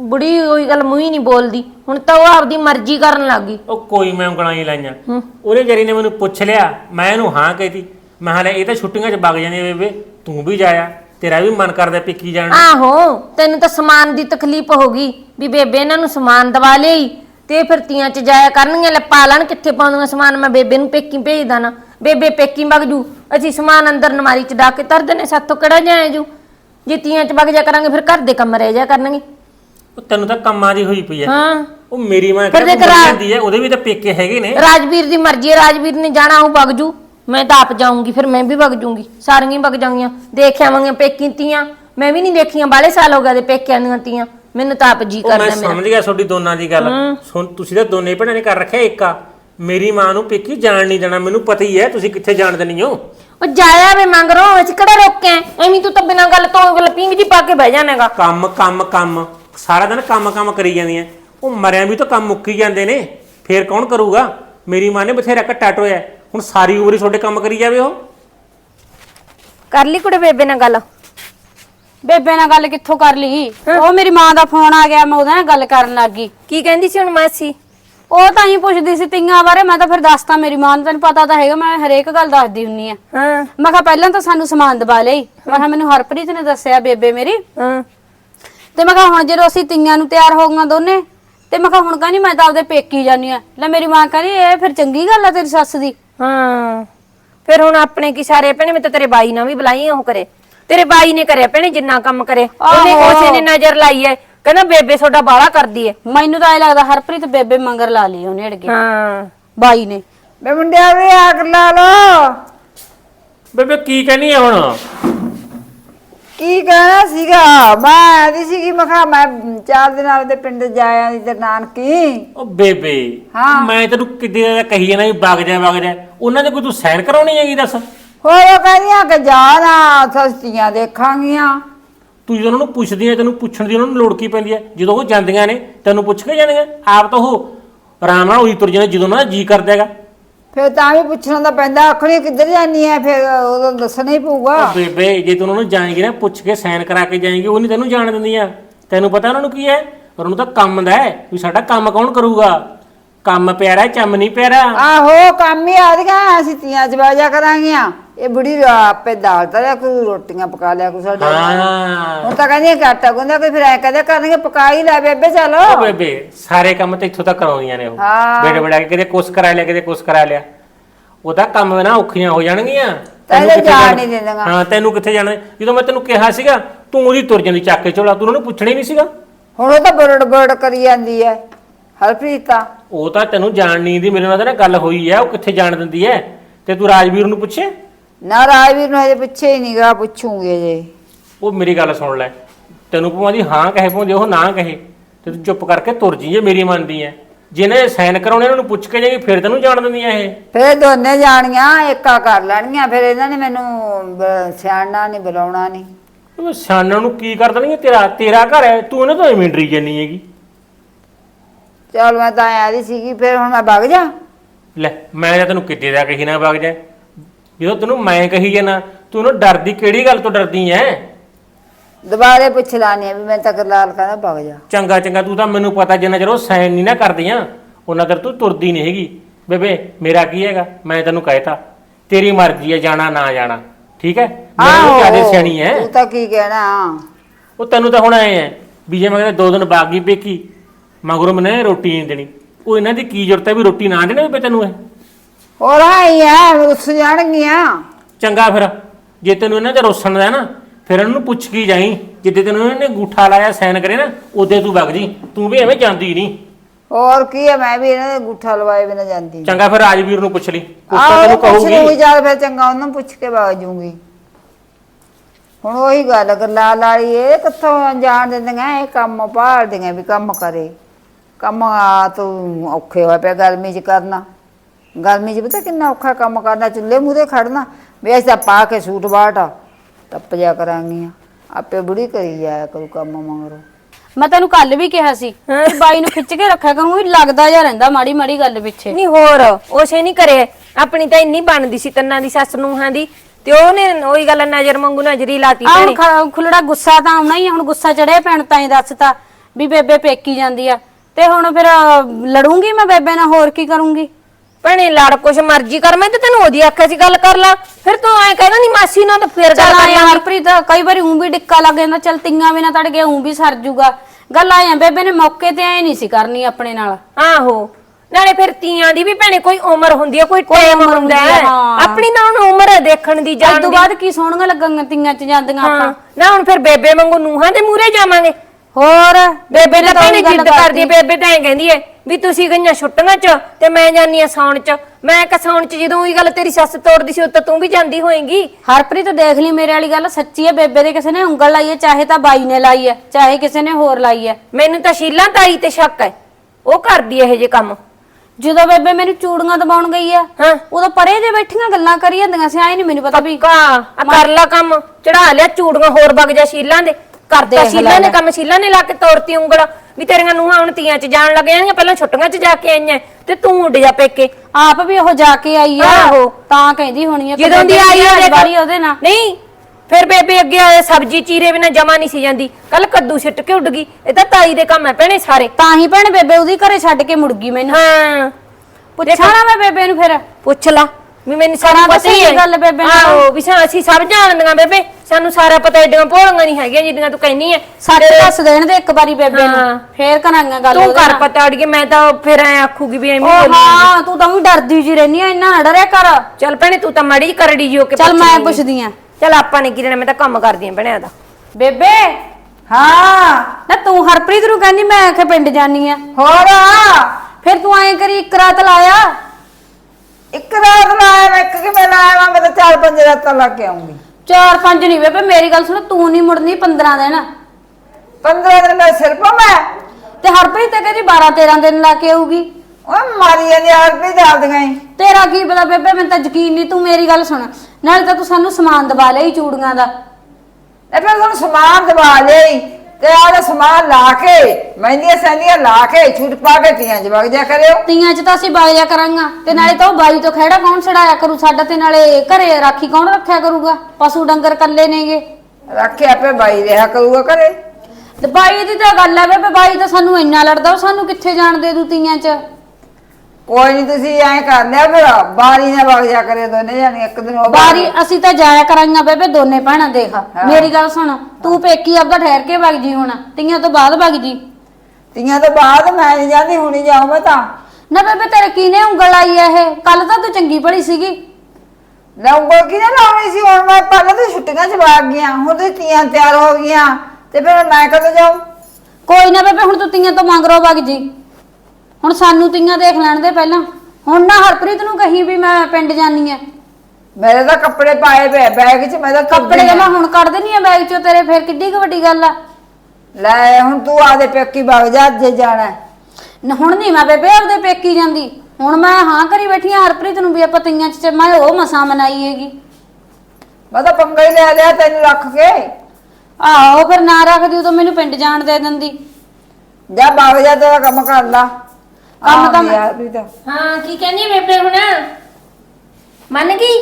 ਬੁੜੀ ਉਹੀ ਗੱਲ ਮੂੰਹ ਹੀ ਨਹੀਂ ਬੋਲਦੀ। ਹੁਣ ਤਾਂ ਉਹ ਆਪਦੀ ਮਰਜ਼ੀ ਕਰਨ ਲੱਗ ਗਈ। ਉਹ ਕੋਈ ਮੈਂ ਉਂਗਲਾਂ ਹੀ ਲਾਈਆਂ। ਉਹਨੇ ਜਰੀ ਨੇ ਮੈਨੂੰ ਪੁੱਛ ਲਿਆ ਮੈਂ ਇਹਨੂੰ ਹਾਂ ਕਹਿਤੀ। ਮੈਂ ਹਲੇ ਇਹ ਤਾਂ ਛੁੱਟੀਆਂ 'ਚ ਵਗ ਜਾਂਦੀ ਬੇਬੇ ਤੂੰ ਵੀ ਜਾਇਆ। ਤੇਰਾ ਵੀ ਮਨ ਕਰਦਾ ਪਿੱਕੀ ਜਾਣ ਨੂੰ। ਆਹੋ ਤੈਨੂੰ ਤਾਂ ਸਮਾਨ ਦੀ ਤਕਲੀਫ ਹੋ ਗਈ ਵੀ ਬੇਬੇ ਇਹਨਾਂ ਨੂੰ ਸਮਾਨ ਦਵਾ ਲਈ ਤੇ ਫਿਰ ਤੀਆਂ ਚ ਜਾਇਆ ਕਰਨਗੀਆਂ ਲੈ ਪਾ ਲੈਣ ਕਿੱਥੇ ਪਾਉਂਦੀਆਂ ਸਮਾਨ ਮੈਂ ਬੇਬੇ ਨੂੰ ਪੇਕੀ ਭੇਜ ਦਾਂ ਬੇਬੇ ਪੇਕੀ ਵਗ ਜੂ ਅਸੀਂ ਸਮਾਨ ਅੰਦਰ ਨਮਾਰੀ ਚ ਡਾ ਕੇ ਧਰ ਦਨੇ ਸਾਥੋਂ ਕਿਹੜਾ ਜਾਏ ਜੂ ਜੇ ਤੀਆਂ ਚ ਵਗ ਜਾ ਕਰਾਂਗੇ ਫਿਰ ਘਰ ਦੇ ਕੰਮ ਰਹਿ ਜਾ ਕਰਨਗੇ। ਉਹ ਤੈਨੂੰ ਤਾਂ ਕੰਮਾਂ ਦੀ ਹੋਈ ਪਈ ਐ ਹਾਂ। ਉਹ ਮੇਰੀ ਮਾਂ ਫਿਰ ਕਿਹੜਾ ਦੇਖ ਰਾ- ਜਾਂਦੀ ਐ ਉਹਦੇ ਵੀ ਤਾਂ ਪੇਕੇ ਹੈਗੇ ਨੇ। ਰਾਜਵੀਰ ਦੀ ਮਰਜ਼ੀ ਹੈ ਰਾਜਵੀਰ ਨੇ ਜਾਣਾ ਉਹ ਵਗ ਜੂ। ਮੈਂ ਤਾਂ ਆਪ ਜਾਊਂਗੀ ਫਿਰ ਮੈਂ ਵੀ ਵਗ ਜੂੰਗੀ। ਸਾਰੀਆਂ ਹੀ ਵਗ ਜਾਊਂਗੀਆਂ ਦੇਖ ਆਵਾਂਗੀਆਂ ਪੇਕੀ ਤੀਆਂ। ਮੈਂ ਵੀ ਨਹੀਂ ਦੇਖੀਆਂ ਬਾਲੇ ਸਾਲ ਹੋ ਗਏ ਦੇ ਪੇਕਿਆਂ ਦੀਆਂ ਤੀਆਂ। ਮੈਨੂੰ ਤਾਂ ਆਪ ਜੀ ਉਹ ਮੈਂ ਕਰਦਾ ਮੇਰਾ। ਸਮਝ ਗਿਆ ਤੁਹਾਡੀ ਦੋਨਾਂ ਦੀ ਗੱਲ। ਸੁਣ ਤੁਸੀਂ ਤਾਂ ਦੋਨੇ ਭੈਣਾਂ ਨੇ ਕਰ ਰੱਖਿਆ ਏਕਾ ਮੇਰੀ ਮਾਂ ਨੂੰ ਪੇਕੀ ਜਾਣ ਨਹੀਂ ਦੇਣਾ ਮੈਨੂੰ ਪਤਾ ਹੀ ਐ ਤੁਸੀਂ ਕਿੱਥੇ ਜਾਣ ਦੇਣੀ ਹੋ? ਉਹ ਜਾਇਆ ਵੇ ਮੰਗ ਰੋ ਅਸੀਂ ਕਿਹੜਾ ਰੋਕਿਆ ਐਵੇਂ ਤੂੰ ਤਾਂ ਬਿਨਾਂ ਗੱਲ ਤੋਂ ਗੱਲ ਪਿੰਗ ਜੀ ਪਾ ਕੇ ਬਹਿ ਜਾਣੇਗਾ। ਕੰਮ ਕੰਮ ਕੰਮ। ਸਾਰਾ ਦਿਨ ਕੰਮ ਕੰਮ ਕਰੀ ਜਾਂਦੀਆਂ। ਉਹ ਮਰਿਆਂ ਵੀ ਤਾਂ ਕੰਮ ਮੁੱਕੀ ਜਾਂਦੇ ਨੇ। ਫੇਰ ਕੌਣ ਕਰੂਗਾ? ਮੇਰੀ ਮਾਂ ਨੇ ਬਥੇਰਾ ਘੱਟਾ ਟੋਇਆ। ਹੁਣ ਸਾਰੀ ਉਮਰ ਹੀ ਤੁਹਾਡੇ ਕੰਮ ਕਰੀ ਜਾਵੇ ਉਹ? ਕਰ ਲਈ ਕੁੜੇ ਬੇਬੇ ਨਾਲ ਗੱਲ? ਬੇਬੇ ਨਾਲ ਗੱਲ ਕਿੱਥੋਂ ਕਰ ਲਈ ਉਹ ਮੇਰੀ ਮਾਂ ਦਾ ਫੋਨ ਆ ਗਿਆ ਮੈਂ ਉਹਦੇ ਨਾਲ ਗੱਲ ਕਰਨ ਲੱਗ ਗਈ। ਕੀ ਕਹਿੰਦੀ ਸੀ ਹੁਣ ਮਾਸੀ? ਉਹ ਤਾਂ ਹੀ ਪੁੱਛਦੀ ਸੀ ਤੀਆਂ ਬਾਰੇ ਮੈਂ ਤਾਂ ਫਿਰ ਦੱਸਤਾ ਮੇਰੀ ਮਾਂ ਨੂੰ ਤੈਨੂੰ ਪਤਾ ਤਾਂ ਹੈਗਾ ਮੈਂ ਹਰੇਕ ਗੱਲ ਦੱਸਦੀ ਹੁੰਨੀ ਆ। ਹਾਂ। ਮੈਂ ਕਿਹਾ ਪਹਿਲਾਂ ਤਾਂ ਸਾਨੂੰ ਸਮਾਨ ਦਬਾ ਲਈ। ਮੈਂ ਕਿਹਾ ਮੈਨੂੰ ਹਰਪ੍ਰੀਤ ਨੇ ਦੱਸਿਆ ਬੇਬੇ ਮੇਰੀ। ਹਾਂ। ਤੇ ਮੈਂ ਕਿਹਾ ਹੁਣ ਜਦੋਂ ਅਸੀਂ ਤੀਆਂ ਨੂੰ ਤਿਆਰ ਹੋ ਗਈਆਂ ਦੋਨੇ ਤੇ ਮੈਂ ਕਿਹਾ ਹੁਣ ਕਹਿੰਦੀ ਮੈਂ ਤਾਂ ਆਪਦੇ ਪੇਕੀ ਜਾਨੀ ਆ। ਲੈ ਮੇਰੀ ਮਾਂ ਕਹਿੰਦੀ ਇਹ ਫਿਰ ਚੰਗੀ ਗੱਲ ਆ ਤੇਰੀ ਸੱਸ ਦੀ। ਹਾਂ। ਫਿਰ ਹੁਣ ਆਪਣੇ ਕੀ ਸਾਰੇ ਭੈਣੇ ਮੈਂ ਤਾਂ ਤੇਰੇ ਬਾਈ ਨਾਲ ਵੀ ਬੁਲਾਈ ਉਹ ਕਰੇ ਤੇਰੇ ਬਾਈ ਨੇ ਕਰਿਆ ਭੈਣੇ ਜਿੰਨਾ ਕੰਮ ਕਰੇ ਉਹਨੇ। ਉਸੇ ਨੇ ਨਜ਼ਰ ਲਾਈ ਐ। ਕਹਿੰਦਾ ਬੇਬੇ ਤੁਹਾਡਾ ਬਾਲਾ ਕਰਦੀ ਐ। ਮੈਨੂੰ ਤਾਂ ਇਹ ਲੱਗਦਾ ਹਰਪ੍ਰੀਤ ਬੇਬੇ ਮੰਗਰ ਲਾ ਲਈ ਉਹਨੇ ਅੜਗੇ। ਹਾਂ। ਬਾਈ ਨੇ। ਬੇ ਮੁੰਡਿਆ ਵੇ ਆਗ ਲਾ ਲੋ ਬੇਬੇ ਕੀ ਕਹਿਨੀ ਆ ਹੁਣ? ਕੀ ਕਹਿਣਾ ਸੀਗਾ? ਮੈਂ ਆਦੀ ਸੀਗੀ ਮੈਂ ਕਿਹਾ ਮੈਂ ਚਾਰ ਦਿਨ ਆਪਦੇ ਪਿੰਡ ਜਾਇਆ ਦੀ ਤੇ ਨਾਨਕੀ। ਉਹ ਬੇਬੇ ਹਾਂ। ਮੈਂ ਤੈਨੂੰ ਕਿੱਦੇ ਦਾ ਕਹੀ ਜਾਣਾ ਵੀ ਵਗ ਜਾ ਵਗ ਜਾ। ਉਹਨਾਂ ਦੇ ਕੋਈ ਤੂੰ ਸਾਈਨ ਕਰਾਉਣੀ ਹੈਗੀ ਦੱਸ? ਹੋਰ ਉਹ ਕਹਿੰਦੀਆਂ ਕਿ ਜਾ ਨਾ ਸਸਤੀਆਂ ਦੇਖਾਂਗੀਆਂ। ਤੂੰ ਜਦੋਂ ਉਹਨਾਂ ਨੂੰ ਪੁੱਛਦੀ ਐ ਤੈਨੂੰ ਪੁੱਛਣ ਦੀ ਉਹਨਾਂ ਨੂੰ ਲੋੜ ਕੀ ਪੈਂਦੀ ਐ ਜਦੋਂ ਉਹ ਜਾਂਦੀਆਂ ਨੇ ਤੈਨੂੰ ਪੁੱਛ ਕੇ ਜਾਂਦੀਆਂ ਆਪ ਤਾਂ ਉਹ ਆਰਾਮ ਨਾਲ ਉਹੀ ਤੁਰ ਜਾਂਦੇ ਜਦੋਂ ਉਹਨਾਂ ਦਾ ਜੀ ਕਰਦਾ ਹੈਗਾ। ਫਿਰ ਤਾਂ ਵੀ ਪੁੱਛਣਾ ਤਾਂ ਪੈਂਦਾ ਆਖਣੀ ਕਿੱਧਰ ਜਾਨੀ ਹੈ ਫਿਰ ਉਦੋਂ ਦੱਸਣਾ ਹੀ ਪਊਗਾ। ਉਹ ਬੇਬੇ ਜੇ ਤੂੰ ਉਹਨਾਂ ਨੂੰ ਜਾਏਂਗੀ ਨਾ ਪੁੱਛ ਕੇ ਸਾਈਨ ਕਰਾ ਕੇ ਜਾਏਂਗੀ ਉਹ ਨਹੀਂ ਤੈਨੂੰ ਜਾਣ ਦਿੰਦੀਆਂ। ਤੈਨੂੰ ਪਤਾ ਉਹਨਾਂ ਨੂੰ ਕੀ ਹੈ ਪਰ ਉਹਨੂੰ ਤਾਂ ਕੰਮ ਦਾ ਹੈ ਵੀ ਸਾਡਾ ਕੰਮ ਕੌਣ ਕਰੂਗਾ? ਕੰਮ ਪਿਆਰਾ ਚੰਮ ਨਹੀਂ ਪਿਆਰਾ? ਆਹੋ ਕੰਮ ਹੀ ਆਦੀਆਂ ਅਸੀਂ ਤੀਆਂ ਚ ਬਾਜਾ ਕਰਾਂਗੀਆਂ। ਇਹ ਬੁੜੀ ਆਪੇ ਦਾਲ ਤਰਿਆ ਕਰੂ ਰੋਟੀਆਂ ਪਕਾ ਲਿਆ ਕਰੂ ਸਾਡੇ। ਹਾਂ। ਹੁਣ ਤਾਂ ਕਹਿੰਦੀ ਆਟਾ ਗੁੰਦਾ ਕੋਈ ਫਿਰ ਐ ਕਹਦੇ ਕਰਨਗੇ ਪਕਾ ਹੀ ਲੈ ਬੇਬੇ ਚਲੋ। ਉਹ ਬੇਬੇ ਸਾਰੇ ਕੰਮ ਤੇ ਇੱਥੋਂ ਤੱਕ ਕਰਾਉਂਦੀਆਂ ਨੇ ਉਹ। ਹਾਂ। ਬੇੜੇ ਬੜਾ ਕੇ ਕਿਤੇ ਕੁਛ ਕਰਾ ਲਿਆ ਕਿਤੇ ਕੁਛ ਕਰਾ ਲਿਆ। ਉਹਦਾ ਕੰਮ ਨਾ ਔਖੀਆਂ ਹੋ ਜਾਣਗੀਆਂ। ਤੈਨੂੰ ਕਿੱਥੇ ਜਾਣ ਜਾਣਾ- ਨਹੀਂ ਦਿੰਦੀਆਂ। ਹਾਂ ਤੈਨੂੰ ਕਿੱਥੇ ਜਾਣਾ? ਜਦੋਂ ਮੈਂ ਤੈਨੂੰ ਕਿਹਾ ਸੀਗਾ ਤੂੰ ਉਹਦੀ ਤੁਰ ਜਾਂਦੀ ਚੱਕ ਕੇ ਝੋਲਾ ਤੂੰ ਉਹਨਾਂ ਪੁੱਛਣਾ ਹੀ ਨਹੀਂ ਸੀਗਾ। ਹੁਣ ਉਹ ਤਾਂ ਬਰੜ ਬਰੜ ਕਰੀ ਜਾਂਦੀ ਹੈ ਹਰਪ੍ਰੀਤ ਤਾਂ। ਉਹ ਤਾਂ ਤੈਨੂੰ ਜਾਣ ਨਹੀਂ ਦੀ ਮੇਰੇ ਨਾਲ ਤਾਂ ਨਾ ਗੱਲ ਹੋਈ ਹੈ ਉਹ ਕਿੱਥੇ ਜਾਣ ਦਿੰਦੀ ਹੈ ਤੇ ਤੂੰ ਰਾਜਵੀਰ ਨੂੰ ਪੁੱਛੇ ਨਾ ਰਾਜਵੀਰ ਨੂੰ ਹਜੇ ਪਿੱਛੇ ਹੀ ਨਹੀਂਗਾ ਪੁੱਛੂਗੇ ਜੇ ਉਹ ਮੇਰੀ ਗੱਲ ਸੁਣ ਲੈ। ਤੈਨੂੰ ਭਾਵੇਂ ਦੀ ਹਾਂ ਕਹੇ ਭਾਵੇਂ ਉਹ ਨਾ ਕਹੇ। ਤੇ ਤੂੰ ਚੁੱਪ ਕਰਕੇ ਤੁਰ ਜੀ ਜੇ ਮੇਰੀ ਮੰਨਦੀ ਹੈ ਜਿਹਨੇ ਸਾਈਨ ਕਰਾਉਣੇ ਉਹਨਾਂ ਨੂੰ ਪੁੱਛ ਕੇ ਜਾਏਗੀ ਫਿਰ ਤੈਨੂੰ ਜਾਣ ਦਿੰਦੀਆਂ ਇਹ। ਫਿਰ ਦੋਨੇ ਜਾਣੀਆਂ ਏਕਾ ਕਰ ਲੈਣੀਆਂ ਫਿਰ ਇਹਨਾਂ ਨੇ ਮੈਨੂੰ ਬ- ਸਿਆਣਨਾ ਨਹੀਂ ਬੁਲਾਉਣਾ ਨਹੀਂ ਉਹ ਸਿਆਣਾਂ ਨੂੰ ਕੀ ਕਰ ਦੇਣਗੇ ਤੇਰਾ ਤੇਰਾ ਘਰ ਹੈ ਤੂੰ ਉਹਨਾਂ ਤੋਂ ਐਵੇਂ ਡਰੀ ਜਾਨੀ ਹੈਗੀ। ਚਲ ਮੈਂ ਤਾਂ ਆਦੀ ਸੀਗੀ ਫਿਰ ਹੁਣ ਮੈਂ ਵਗ ਜਾ। ਲੈ ਮੈਂ ਤਾਂ ਤੈਨੂੰ ਕਿੱਦੇ ਦਾ ਕਹੀ ਨਾ ਵਗ ਜਾ ਜਦੋਂ ਤੈਨੂੰ ਮੈਂ ਕਹੀ ਜਾਣਾ ਤੂੰ ਉਹਨੂੰ ਡਰਦੀ ਕਿਹੜੀ ਗੱਲ ਤੋਂ ਡਰਦੀ ਐ? ਦੁਬਾਰੇ ਪੁੱਛ ਲਾਣੀ ਵੀ ਮੈਂ ਤਾਂ ਲਾਲ ਕਹਿੰਦਾ ਵਗ ਜਾ। ਚੰਗਾ ਚੰਗਾ ਤੂੰ ਤਾਂ ਮੈਨੂੰ ਪਤਾ ਜਿੰਨਾ ਚਿਰ ਉਹ ਸਾਈਨ ਨਹੀਂ ਨਾ ਕਰਦੀਆਂ ਉਹਨਾਂ ਚਿਰ ਤੂੰ ਤੁਰਦੀ ਨਹੀਂ ਹੈਗੀ। ਬੇਬੇ ਮੇਰਾ ਕੀ ਹੈਗਾ? ਮੈਂ ਤੈਨੂੰ ਕਹਿਤਾ ਤੇਰੀ ਮਰਜ਼ੀ ਹੈ ਜਾਣਾ ਨਾ ਜਾਣਾ। ਠੀਕ ਹੈ ਮੈਨੂੰ ਜ਼ਿਆਦਾ ਸਿਆਣੀ ਐ। ਤੂੰ ਤਾਂ ਕੀ ਕਹਿਣਾ? ਉਹ ਤੈਨੂੰ ਤਾਂ ਹੁਣ ਆਏ ਐ ਵੀ ਜੇ ਮੈਂ ਕਹਿੰਦਾ ਦੋ ਦਿਨ ਬਾਗੀ ਪੇਕੀ ਮਗਰੋਂ ਮੈਨੇ ਰੋਟੀ ਨਹੀਂ ਦੇਣੀ। ਉਹ ਇਹਨਾਂ ਦੀ ਕੀ ਜ਼ਰੂਰਤ ਹੈ ਵੀ ਰੋਟੀ ਨਾ ਦੇਣੇ ਵੀ ਤੈਨੂੰ ਇਹ? ਹੋਰ ਆਈ ਐ ਰੁੱਸ ਜਾਣਗੀਆਂ। ਚੰਗਾ ਫਿਰ ਜੇ ਤੈਨੂੰ ਇਹਨਾਂ ਦਾ ਰੋਸਣ ਦਾ ਨਾ ਫਿਰ ਇਹਨਾਂ ਨੂੰ ਪੁੱਛ ਕੇ ਜਾਈ। ਜਿੱਦੇ ਤੈਨੂੰ ਇਹਨਾਂ ਨੇ ਗੂਠਾ ਲਾਇਆ ਸਾਈਨ ਕਰੇ ਨਾ ਉਦੇ ਤੂੰ ਵਗ ਜੀ ਤੂੰ ਵੀ ਐਵੇਂ ਜਾਂਦੀ ਨਹੀਂ। ਹੋਰ ਕੀ ਐ ਮੈਂ ਵੀ ਇਹਨਾਂ ਦੇ ਗੁੱਠਾ ਲਵਾਏ ਬਿਨਾ ਜਾਂਦੀ ਚੰਗਾ ਫਿਰ ਰਾਜਵੀਰ ਨੂੰ ਪੁੱਛ ਲਈ। ਕੁਛ ਤਾਂ ਆਹ ਤੈਨੂੰ ਪੁੱਛ ਲੂਗੀ ਕਹੂਗੀ ਚੱਲ ਫਿਰ ਚੰਗਾ ਉਹਨੂੰ ਪੁੱਛ ਕੇ ਵਗ ਜੂਗੀ। ਹੁਣ ਉਹੀ ਗੱਲ ਗੱਲਾਂ ਲਾਲੀ ਇਹ ਕਿੱਥੋਂ ਜਾਣ ਦਿੰਦੀਆਂ ਇਹ ਕੰਮ ਭਾਲਦੀਆਂ ਵੀ ਕੰਮ ਕਰੇ। ਕੰਮ ਆ ਤੂੰ ਔਖੇ ਹੋਇਆ ਪਿਆ ਗਰਮੀ 'ਚ ਕਰਨਾ। ਗਰਮੀ 'ਚ ਪਤਾ ਕਿੰਨਾ ਔਖਾ ਕੰਮ ਕਰਨਾ ਚੁੱਲ੍ਹੇ ਮੂਹਰੇ ਖੜਨਾ ਵੀ ਅਸੀਂ ਤਾਂ ਪਾ ਕੇ ਸੂਟ ਬਾਟ ਟੱਪ ਜਾ ਕਰਾਂਗੀਆਂ ਆਪੇ ਬੁੜੀ ਕਰੀ ਜਾਇਆ ਕਰੂ ਕੰਮ ਮੰਗਰੋ। ਮੈਂ ਤੈਨੂੰ ਕੱਲ ਵੀ ਕਿਹਾ ਸੀ ਕਿ ਬਾਈ ਨੂੰ ਖਿੱਚ ਕੇ ਰੱਖਿਆ ਕਰੂੰ ਲੱਗਦਾ ਜਾ ਰਹਿੰਦਾ ਮਾੜੀ ਮਾੜੀ ਗੱਲ ਪਿੱਛੇ। ਨਹੀਂ ਹੋਰ ਉਸੇ ਨਹੀਂ ਕਰੇ। ਆਪਣੀ ਤਾਂ ਇੰਨੀ ਬਣਦੀ ਸੀ ਤੰਨਾਂ ਦੀ ਸੱਸ ਨੂੰ ਹਾਂ ਦੀ ਤੇ ਉਹਨੇ ਉਹੀ ਗੱਲ ਨਜ਼ਰ ਮੰਗੂ ਨਜ਼ਰੀ ਲਾਤੀ ਆਹ ਭੈਣੇ। ਖੁੱਲੜਾ ਗੁੱਸਾ ਤਾਂ ਆਉਣਾ ਹੀ ਆ, ਹੁਣ ਗੁੱਸਾ ਚੜਿਆ ਪੈਣ ਤਾਂ ਹੀ ਦੱਸਤਾ ਵੀ ਬੇਬੇ ਪੇਕੀ ਜਾਂਦੀ ਆ। ਤੇ ਹੁਣ ਫਿਰ ਅਹ, ਲੜੂੰਗੀ ਮੈਂ ਬੇਬੇ ਨਾਲ ਹੋਰ ਕੀ ਕਰੂੰਗੀ? ਭੈਣੇ ਲੜ ਕੁਛ ਮਰਜ਼ੀ ਕਰ ਮੈਂ ਤੇ ਤੈਨੂੰ ਉਹਦੀ ਆਖਿਆ ਸੀ ਗੱਲ ਕਰ ਲਾ। ਫਿਰ ਤੂੰ ਐ ਕਹਿੰਦਾ ਨਹੀਂ ਮਾਸੀ ਨਾਲ ਤਾਂ ਫੇਰ ਗੱਲ ਚਲ ਕਰ ਆਏ ਲਾ ਹਰਪ੍ਰੀਤ ਕਈ ਵਾਰੀ ਉਂ ਵੀ ਡਿੱਕਾ ਲੱਗ ਜਾਂਦਾ ਚਲ ਤਿੰਗਾ ਵੀ ਨਾ ਤੜ ਗਿਆ ਉਂ ਵੀ ਸਰ ਜੂਗਾ। ਗੱਲ ਆਇਆ ਬੇਬੇ ਨੇ ਮੌਕੇ ਤੇ ਐ ਨਹੀਂ ਸੀ ਕਰਨੀ ਆਪਣੇ ਨਾਲ। ਆਹੋ ਨਾਲੇ ਫਿਰ ਤੀਆਂ ਦੀ ਵੀ ਭੈਣੇ ਕੋਈ ਉਮਰ ਹੁੰਦੀ ਹੈ ਕੋਈ ਟਾਈਮ ਉਮਰ ਹੁੰਦਾ ਹੁੰਦੀ ਹੈ ਹੈ, ਹਾਂ। ਆਪਣੀ ਨਾ ਹੁਣ ਉਮਰ ਹੈ ਦੇਖਣ ਦੀ ਜਾਣ ਤੋਂ ਦੀ ਬਾਅਦ ਕੀ ਸੋਹਣੀਆਂ ਲੱਗਾਂਗੀਆਂ ਤੀਆਂ ਚ ਜਾਂਦੀਆਂ ਹਾਂ ਆਪਾਂ। ਨਾ ਹੁਣ ਫਿਰ ਬੇਬੇ ਵਾਂਗੂ ਨੂਹਾਂ ਦੇ ਮੂਹਰੇ ਜਾਵਾਂਗੇ। ਹੋਰ ਬੇਬੇ ਨੇ ਤਾਂ ਭੈਣੇ ਉਹੀ ਗੱਲ ਜਿੱਦ ਕਰਦੀ ਬੇਬੇ ਤਾਂ ਐ ਕਹਿੰਦੀ ਹੈ ਵੀ ਤੁਸੀਂ ਗਈਆਂ ਛੁੱਟੀਆਂ 'ਚ ਤੇ ਮੈਂ ਜਾਨੀ ਆ ਸੌਣ 'ਚ। ਮੈਂ ਕਿ ਸੌਣ 'ਚ ਜਦੋਂ ਉਹੀ ਗੱਲ ਤੇਰੀ ਸੱਸ ਤੋੜਦੀ ਸੀ ਉਹ ਤਾਂ ਵੀ ਜਾਂਦੀ ਹੋਏਗੀ। ਹਰਪ੍ਰੀਤ ਦੇਖ ਲਈ ਮੇਰੇ ਵਾਲੀ ਗੱਲ। ਸੱਚੀ ਹੈ ਬੇਬੇ ਦੇ ਕਿਸੇ ਨੇ ਉਂਗਲ ਲਾਈ ਹੈ ਚਾਹੇ ਤਾਂ ਬਾਈ ਨੇ ਲਾਈ ਹੈ ਚਾਹੇ ਕਿਸੇ ਨੇ ਹੋਰ ਲਾਈ ਹੈ ਮੈਨੂੰ ਤਾਂ ਸ਼ੀਲਾ ਤਾਈ ਤੇ ਸ਼ੱਕ ਹੈ ਉਹ ਕਰਦੀ ਇਹ ਜੇ ਕੰਮ। ਜਦੋਂ ਬੇਬੇ ਮੈਨੂੰ ਚੂੜੀਆਂ ਦਬਾਉਣ ਗਈ ਆ ਹਾਂ। ਉਦੋਂ ਪਰੇ ਜੇ ਬੈਠੀਆਂ ਗੱਲਾਂ ਕਰੀ ਜਾਂਦੀਆਂ ਸੀ ਆਈ ਨਹੀਂ ਮੈਨੂੰ ਪਤਾ ਵੀ ਕਾ ਆ ਕਰ ਲਾ ਕੰਮ। ਚੜਾ ਲਿਆ ਚੂੜੀਆਂ ਹੋਰ ਵਗ ਜਾ ਸ਼ੀਲਾਂ ਦੇ। ਕਰਦਾ ਦੇਖ ਸ਼ੀਲਾ ਨੇ ਲੈ। ਕੰਮ ਸ਼ੀਲਾ ਨੇ ਲਾ ਕੇ ਤੋਰਤੀ ਉਂਗਲ ਵੀ ਤੇਰੀਆਂ ਨੂੰਹਾਂ ਹੁਣ ਤੀਆਂ 'ਚ ਜਾਣ ਲੱਗ ਜਾਣਗੀਆਂ ਪਹਿਲਾਂ ਛੁੱਟੀਆਂ 'ਚ ਜਾ ਕੇ ਆਈਆਂ ਤੇ ਤੂੰ ਉੱਡ ਜਾ ਪੇਕੇ। ਆਪ ਵੀ ਉਹ ਜਾ ਕੇ ਆਈ ਆ ਆਹੋ। ਤਾਂ ਕਹਿੰਦੀ ਹੋਣੀ ਆ ਜਦੋਂ ਦੀ ਆਈ ਆ ਬਾਰੀ ਉਹਦੇ ਨਾਲ। ਨਹੀਂ ਫਿਰ ਬੇਬੇ ਅੱਗੇ ਆਏ ਸਬਜੀ ਚੀਰੇ ਬਿਨਾ ਜਮਾ ਨਹੀਂ ਸੀ ਜਾਂਦੀ। ਕੱਲ ਕੱਦੂ ਸਿੱਟ ਕੇ ਉੱਡ ਗਈ ਇਹ ਤਾਂ ਤਾਈ ਦੇ ਕੰਮ ਹੈ ਭੈਣੇ ਸਾਰੇ। ਤਾਂ ਹੀ ਭੈਣ ਬੇਬੇ ਉਹਦੀ ਘਰੇ ਛੱਡ ਕੇ ਮੁੜ ਗਈ ਮੈਨੂੰ। ਹਾਂ। ਪੁੱਛਾਂ ਨਾ ਮੈਂ ਬੇਬੇ ਨੂੰ ਫਿਰ। ਪੁੱਛ ਲਾ। ਵੀ ਮੈਨੂੰ ਸਾਰਾ ਪਤਾ ਹੀ ਹੈ। ਗੱਲ ਬੇਬੇ। ਆਹੋ ਵੀ ਸਾ- ਅਸੀਂ ਸਭ ਜਾਣਦੀਆਂ ਬੇਬੇ। ਸਾਨੂੰ ਸਾਰਾ ਪਤਾ ਏਡੀਆਂ ਭੋਲੀਆਂ ਨਹੀਂ ਹੈਗੀਆਂ ਜਿੱਡੀਆਂ ਤੂੰ ਕਹਿੰਨੀ ਹੈ ਸਾਡੇ ਦੱਸ ਦੇਣ ਦੇ ਇੱਕ ਵਾਰੀ ਬੇਬੇ ਹਾਂ। ਨੂੰ ਫੇਰ ਕਰਾਂਗੇ ਗੱਲ ਤੂੰ ਉਹਦੇ ਕਰ ਨਾਲ। ਪਤਾ ਅੜੀਏ ਮੈਂ ਤਾਂ ਫਿਰ ਐ ਆਖੂਗੀ ਵੀ ਐਵੇਂ ਉਹ ਬੋਲੀ ਹਾਂ ਤੂੰ ਤਾਂ ਵੀ ਡਰਦੀ ਜੀ ਰਹਿਨੀ ਆ ਇੰਨਾ ਨਾ ਡਰਿਆ ਕਰ। ਚੱਲ ਭੈਣੇ ਤੂੰ ਤਾਂ ਮਾੜੀ ਕਰੜੀ ਜੀ ਕੇ ਚੱਲ ਮੈਂ। ਪੁੱਛਦੀ ਆ। ਚੱਲ ਆਪਾਂ ਨੇ ਕੀ ਲੈਣਾ ਮੈਂ ਤਾਂ ਕੰਮ ਕਰਦੀ ਆਂ ਭੈਣੇ ਦਾ ਬੇਬੇ ਹਾਂ। ਨਾ ਤੂੰ ਹਰਪ੍ਰੀਤ ਨੂੰ ਕਹਿੰਦੀ ਮੈਂ ਆਖੇ ਪਿੰਡ ਜਾਨੀ ਆ। ਹੋਰ? ਫਿਰ ਤੂੰ ਐਂ ਕਰੀ ਇੱਕ ਰਾਤ ਲਾਇਆ ਇੱਕ ਰਾਤ ਲਾਇਆ ਮੈਂ ਇੱਕ ਕਿਵੇਂ ਲਾਇਆ ਵਾ, ਮੈਂ ਤਾਂ ਚਾਰ ਪੰਜ ਰਾਤਾਂ ਲਾ ਕੇ ਆਉਂਗੀ। ਚਾਰ ਪੰਜ ਨਹੀਂ ਬੇਬੇ ਮੇਰੀ ਗੱਲ ਸੁਣ ਤੂੰ ਨਹੀਂ ਮੁੜਨੀ 15 ਦਿਨ। 15 ਦਿਨ ਮੈਂ ਸਿਰ ਮੈਂ ਤੇ ਹਰਪ੍ਰੀਤ ਤੇ ਕਹਿੰਦੀ 12 13 ਦਿਨ ਲਾ ਕੇ ਆਊਗੀ। ਉਹ ਮਾਰੀ ਜਾਂਦੀ ਵੀ ਦੱਸਦੀਆਂ ਹੀ। ਤੇਰਾ ਕੀ ਪਤਾ ਬੇਬੇ ਮੈਨੂੰ ਤਾਂ ਯਕੀਨ ਨਹੀਂ ਤੂੰ ਮੇਰੀ ਗੱਲ ਸੁਣ। ਨਾਲੇ ਤਾਂ ਤੂੰ ਸਾਨੂੰ ਸਮਾਨ ਦਵਾ ਲਈ ਚੂੜੀਆਂ ਦਾ। ਤੇ ਫਿਰ ਤੁਹਾਨੂੰ ਸਮਾਨ ਦਵਾ ਲਈ ਤੇ ਆਹ ਸਮਾਨ ਲਾ ਕੇ ਮਹਿੰਦੀਆਂ ਸੈਂਦੀਆਂ ਲਾ ਕੇ ਛੁੱਟ ਪਾ ਕੇ ਤੀਆਂ ਜਵਾਗ ਜਾ ਕਰਿਓ। ਤੀਆਂ 'ਚ ਤਾਂ ਅਸੀਂ ਬਾਗਿਆ ਕਰਾਂਗਾ। ਤੇ ਨਾਲੇ ਤਾਂ ਉਹ ਬਾਈ ਤੋਂ ਖਹਿੜਾ ਕੌਣ ਛਡਾਇਆ ਕਰੂ? ਸਾਡਾ ਤੇ ਨਾਲੇ ਘਰੇ ਰਾਖੀ ਕੌਣ ਰੱਖਿਆ ਕਰੂਗਾ? ਪਸ਼ੂ ਡੰਗਰ ਕੱਲੇ ਨੇਗੇ। ਰੱਖੇ ਆਪੇ ਬਾਈ ਰਿਹਾ ਕਰੂਗਾ ਘਰੇ। ਤੇ ਬਾਈ ਦੀ ਤਾਂ ਗੱਲ ਹੈ ਬੇਬੇ ਬਾਈ ਤਾਂ ਸਾਨੂੰ ਇੰਨਾ ਲੜਦਾ ਉਹ ਸਾਨੂੰ ਕਿੱਥੇ ਜਾਣ ਦੇ ਦੂ ਤੀਆਂ 'ਚ? ਕੋਈ ਨਹੀਂ ਤੁਸੀਂ ਐਂ ਕਰ ਲਿਆ ਫਿਰ ਬਾਰੀ ਨਾਲ ਵਗ ਜਾ ਕਰੇ ਦੋਨੇ ਜਾਣੀ ਇੱਕ ਦਿਨ ਉਹ ਬਾਰੀ ਅਸੀਂ ਤਾਂ ਜਾਇਆ ਕਰਾਂਗਾ ਬੇਬੇ ਦੋਨੇ ਭੈਣਾਂ ਦੇਖ। ਮੇਰੀ ਗੱਲ ਸੁਣ ਤੂੰ ਪੇਕੀ ਆਪਦਾ ਠਹਿਰ ਕੇ ਵਗ ਜੀ ਹੁਣ ਤੀਆਂ ਤੋਂ ਬਾਅਦ ਵਗ ਜੀ। ਤੀਆਂ ਤੋਂ ਬਾਅਦ ਮੈਂ ਨਹੀਂ ਜਾਂਦੀ ਹੁਣੀ ਜਾਉਂ ਮੈਂ ਤਾਂ। ਨਾ ਬੇਬੇ ਤੇਰੇ ਕੀਨੇ ਉਂਗਲ ਆਈ ਆ ਇਹ? ਕੱਲ ਤਾਂ ਤੂੰ ਚੰਗੀ ਭਲੀ ਸੀਗੀ। ਲੰਗੋ ਕਿਨੇ ਲਾਉਣੀ ਸੀ? ਹੁਣ ਮੈਂ ਪਹਿਲਾਂ ਤਾਂ ਛੁੱਟੀਆਂ ਚ ਵਗ ਗਿਆ ਹੁਣ ਤੇ ਤੀਆਂ ਤਿਆਰ ਹੋ ਗਈਆਂ ਤੇ ਫਿਰ ਮੈਂ ਕਦੋਂ ਜਾਉਂ ਕੋਈ ਨਾ ਬੇਬੇ ਹੁਣ ਤੂੰ ਤੀਆਂ ਤੋਂ ਮੰਗਰੋ ਵਗ ਜੀ। ਹੁਣ ਸਾਨੂੰ ਤੀਆਂ ਦੇਖ ਲੈਣ ਦੇ ਪਹਿਲਾਂ। ਹੁਣ ਨਾ ਹਰਪ੍ਰੀਤ ਨੂੰ ਕਹੀ ਵੀ ਮੈਂ ਪਿੰਡ ਜਾਨੀ ਆ। ਮੇਰੇ ਤਾਂ ਕੱਪੜੇ ਪਾਏ ਪਏ ਆ ਬੈਗ 'ਚ ਮੈਂ ਤਾਂ ਤੁਰਦੀ ਕੱਪੜੇ ਆਂ। ਜਮਾ ਹੁਣ ਕੱਢ ਦੇਣੀ ਆ ਬੈਗ ਚੋਂ ਤੇਰੇ ਫੇਰ ਕਿੱਡੀ ਕੁ ਵੱਡੀ ਗੱਲ ਆ। ਲੈ ਹੁਣ ਤੂੰ ਆਦੇ ਪੇਕੀ ਵਗ ਜਾ ਜੇ ਜਾਣਾ। ਹੈ। ਨ- ਹੁਣ ਨਹੀਂ ਮੈਂ ਬੇਬੇ ਆਪਦੇ ਪੇਕੀ ਜਾਂਦੀ। ਹੁਣ ਮੈਂ ਹਾਂ ਕਰੀ ਬੈਠੀ ਆ ਹਰਪ੍ਰੀਤ ਨੂੰ ਵੀ ਆਪਾਂ ਤੀਆਂ ਚ ਚ- ਮੈਂ ਉਹ ਮਸਾਂ ਮਨਾਈ ਹੈਗੀ। ਮੈਂ ਤਾਂ ਪੰਗਾ ਹੀ ਲੈ ਲਿਆ ਤੈਨੂੰ ਰੱਖ ਕੇ। ਆਹੋ ਫਿਰ ਨਾ ਰੱਖਦੀ ਉਦੋਂ ਮੈਨੂੰ ਪਿੰਡ ਜਾਣ ਦੇ ਦਿੰਦੀ। ਜਾ ਵਗ ਜਾ ਤੇਰਾ ਕੰਮ ਕਰ ਲਾ। ਕੰਮ ਤਾਂ ਆ ਗਿਆ ਵੀ ਤਾਂ। ਹਾਂ ਕੀ ਕਹਿੰਦੀ ਬੇਬੇ ਹੁਣ? ਮੰਨ ਗਈ?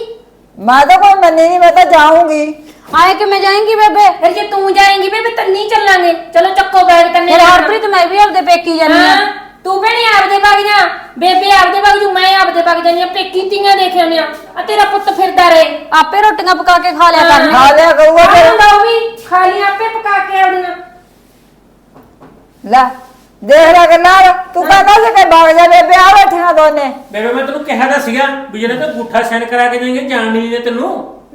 ਮੈਂ ਤਾਂ ਕੋਈ ਮੰਨੀ ਨਹੀਂ ਮੈਂ ਤਾਂ ਜਾਊਂਗੀ। ਆਏ ਕਿ ਮੈਂ ਜਾਏਂਗੀ ਬੇਬੇ? ਫਿਰ ਜੇ ਤੂੰ ਜਾਏਂਗੀ ਬੇਬੇ ਤੰਨੀ ਚੱਲਾਂਗੇ। ਚਲੋ ਚੱਕੋ ਬੈਗ ਤੰਨੇ ਫਿਰ ਹਰਪ੍ਰੀਤ ਮੈਂ ਵੀ ਆਪਦੇ ਪੇਕੀ ਜਾਨੀ ਆ। ਹਾਂ ਤੂੰ ਭੈਣੇ ਆਪਦੇ ਵਗ ਜਾ। ਬੇਬੇ ਆਪਦੇ ਵਗ ਜੂ ਮੈਂ ਆਪਦੇ ਵਗ ਜਾਨੀ ਆ। ਪੇਕੀ ਤੀਆਂ ਦੇਖ ਆਉਂਦੇ ਆ। ਆ ਤੇਰਾ ਪੁੱਤ ਫਿਰਦਾ ਰਹੇ। ਆਪੇ ਰੋਟੀਆਂ ਪਕਾ ਕੇ ਖਾ ਲਿਆ ਕਰਨੀ ਖਾ ਲਿਆ ਕਰੂਗਾ ਫਿਰ। ਉਹ ਵੀ ਖਾਲੀ ਆਪੇ ਪਕਾ ਕੇ ਆਉਂਦੀਆਂ ਲੈ। ਦੇਖ ਲੈ ਗੱਲਾਂ ਤੂੰ ਕਹਿੰਦਾ ਸੀ ਕਿ ਵਗ ਜਾ ਬੇਬੇ ਆ ਬੈਠੀਆਂ ਦੋਨੇ ਬੇਬੇ ਮੈਂ ਤੈਨੂੰ ਕਿਹਾ ਤਾਂ ਸੀਗਾ ਵੀ ਜਿਹੜੇ ਤੇ ਗੁੱਠਾ ਸੈਨ ਕਰਾ ਕੇ ਜਾਈਏ ਜਾਣ ਨਹੀਂ ਦੇ ਤੈਨੂੰ।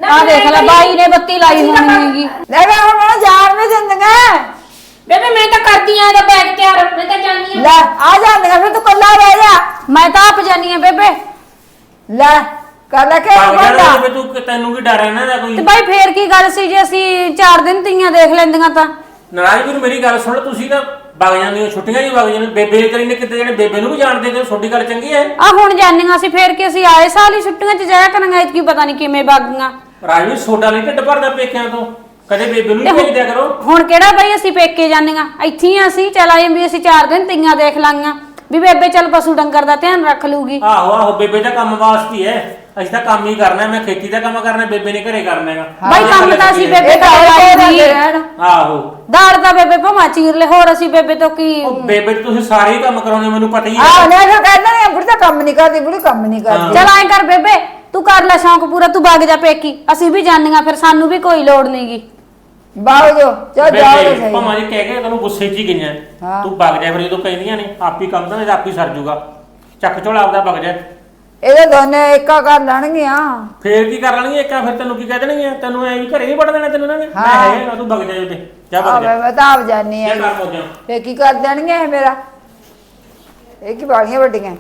ਆ ਦੇਖ ਲੈ ਬਾਈ ਨੇ ਬੱਤੀ ਲਾਈ ਹੋਣੀ ਹੈਗੀ। ਲੈ ਵੇ ਹੁਣ ਮੈਨੂੰ ਜਾਣ ਨਹੀਂ ਦਿੰਦੀਆਂ। ਬੇਬੇ ਮੈਂ ਤਾਂ ਕਰਦੀ ਆ ਇਹਦਾ ਬੈਗ ਤਿਆਰ ਮੈਂ ਤਾਂ ਆ। ਲੈ ਆ ਜਾਂਦੀਆਂ ਫਿਰ ਤੂੰ ਕੱਲਾ ਰਹਿ ਜਾ। ਮੈਂ ਤਾਂ ਆਪ ਜਾਨੀ ਆ ਬੇਬੇ। ਲੈ ਕਰ ਲੈ ਕੇ ਬੰਦਾ। ਜਾਣਾ ਬੇਬੇ ਤੂੰ ਤੈਨੂੰ ਕੀ ਡਰ ਹੈ ਇਹਨਾਂ ਦਾ ਕੋਈ? ਤੇ ਬਾਈ ਫੇਰ ਕੀ ਗੱਲ ਸੀ ਜੇ ਅਸੀਂ ਚਾਰ ਦਿਨ ਤੀਆਂ ਦੇਖ ਲੈਂਦੀਆਂ ਤਾਂ? ਨਾਰਾਜ਼ ਵੀਰ ਮੇਰੀ ਗੱਲ ਸੁਣ ਤੁਸੀਂ ਤਾਂ ਵਗ ਜਾਂਦੇ ਹੋ ਛੁੱਟੀਆਂ ਜੀ ਵਗ ਜਾਂਦੇ ਹੋ। ਬੇਬੇ ਨੇ ਤੇਰੀ ਨੇ ਕਿਤੇ ਜਣੇ ਬੇਬੇ ਨੂੰ ਵੀ ਜਾਣਦੇ ਕਿ ਤੁਹਾਡੀ ਗੱਲ ਚੰਗੀ ਹੈ। ਆ ਹੁਣ ਜਾਨੀਆਂ ਸੀ ਫੇਰ ਕਿ ਅਸੀਂ ਆਏ ਸਾਲ ਹੀ ਛੁੱਟੀਆਂ 'ਚ ਜਾਇਆ ਕਰਾਂਗੇ ਇਤਕੀ ਪਤਾ ਨਹੀਂ ਕਿਵੇਂ ਬਾਗੀਆਂ। ਰਾਜਵੀਰ ਸੋਡਾ ਨਹੀਂ ਢਿੱਡ ਭਰਦਾ ਪੇਕਿਆਂ ਤੋਂ। ਕਦੇ ਬੇਬੇ ਨੂੰ ਤੇ ਹੀ ਹੁਣ- ਭੇਜ ਦਿਆ ਕਰੋ। ਹੁਣ ਕਿਹੜਾ ਬਾਈ ਅਸੀਂ ਪੇਕੇ ਜਾਂਦੀਆਂ ਇੱਥੇ ਹੀ ਆ ਅਸੀਂ ਚੱਲ ਆਏ ਵੀ ਅਸੀਂ ਚਾਰ ਦਿਨ ਤੀਆਂ ਦੇਖ ਲਾਂਗੀਆਂ। ਵੀ ਬੇਬੇ ਚੱਲ ਪਸ਼ੂ ਡੰਗਰ ਦਾ ਧਿਆਨ ਰੱਖ ਲੂਗੀ। ਆਹੋ ਆਹੋ ਬੇਬੇ ਦਾ ਕੰਮ ਵਾਸਤੇ ਹੈ ਅਸੀਂ ਤਾਂ ਕੰਮ ਹੀ ਕਰਨਾ ਹੈ, ਮੈਂ ਖੇਤੀ ਦਾ ਕੰਮ ਕਰਨਾ ਹੈ, ਬੇਬੇ ਨੇ ਘਰੇ ਕਰਨਾ ਹੈਗਾ। ਬਾਈ ਕੰਮ ਤਾਂ ਅਸੀਂ। ਬੇਬੇ ਇਹ ਤਾਂ ਤੋਂ ਰਹਿਣ। ਆਹੋ। ਦਾਲ ਤਾਂ ਬੇਬੇ ਭਮਾ ਚੀਰ ਲੈ ਹੋਰ ਅਸੀਂ ਬੇਬੇ ਤੋਂ ਕੀ ਉਹ ਬੇਬੇ ਤੇ ਤੁਸੀਂ ਸਾਰੇ ਹੀ ਕੰਮ ਕਰਾਉਂਦੇ ਮੈਨੂੰ ਪਤਾ ਹੀ ਹੈ। ਆ ਲੈ ਫਿਰ ਕਹਿੰਦਾ ਨਹੀਂ ਬੁੜੀ ਤਾਂ ਕੰਮ ਨਹੀਂ ਕਰਦੀ ਬੁੜੀ ਕੰਮ ਨਹੀਂ ਕਰਦੀ। ਚੱਲ ਐਂ ਕਰ ਬੇਬੇ ਤੂੰ ਕਰ ਲੈ ਸ਼ੌਂਕ ਪੂਰਾ ਤੂੰ ਵਗ ਜਾ ਪੇਕੀ ਅਸੀਂ ਵੀ ਜਾਨੀਆਂ ਫਿਰ ਸਾਨੂੰ ਵੀ ਕੋਈ ਲੋੜ ਨਹੀਂਗੀ ਬਾਗ ਜੋ ਜਾ ਜਾ ਬੇਬੇ ਭਾਵੇਂ ਜੀ ਕਹਿ ਕੇ ਤੈਨੂੰ ਗੁੱਸੇ 'ਚ ਹੀ ਗਈਆਂ। ਹਾਂ। ਤੂੰ ਵਗ ਜਾ ਫਿਰ ਜਦੋਂ ਕਹਿੰਦੀਆਂ ਨੇ ਆਪੀ ਕੰਮ ਤਾਂ ਇਹਦਾ ਆਪੀ ਸਰ ਜੂਗਾ। ਚੱਕ ਝੋਲਾ ਆਪਦਾ ਵਗ ਜਾ। ਇਹਦੇ ਦੋਨੇ ਇੱਕਾ ਕਰ ਲੈਣਗੀਆਂ। ਫੇਰ ਕੀ ਕਰ ਲੈਣਗੇ ਇੱਕਾ ਫਿਰ ਤੈਨੂੰ ਕੀ ਕਹਿ ਦੇਣਗੇ ਤੈਨੂੰ ਐ ਵੀ ਘਰੇ ਨਹੀਂ ਵੜ ਦੇਣਾ ਤੈਨੂੰ ਇਹਨਾਂ ਨੇ? ਮੈਂ ਹਾਂ। ਹੈਗਾ ਤੂੰ ਵਗ ਜਾ ਉੱਤੇ ਜਾ ਵਗ ਜਾ। ਮੈਂ ਤਾਂ ਆਪ ਜਾਨੀ ਇਹ ਆ ਕਰ ਮੋਜਾਂ ਫੇ ਕੀ ਕਰ ਦੇਣਗੇ ਇਹ ਮੇਰਾ? ਇਹ ਕੀ ਬਾਲੀਆਂ ਵੱਡੀਆਂ?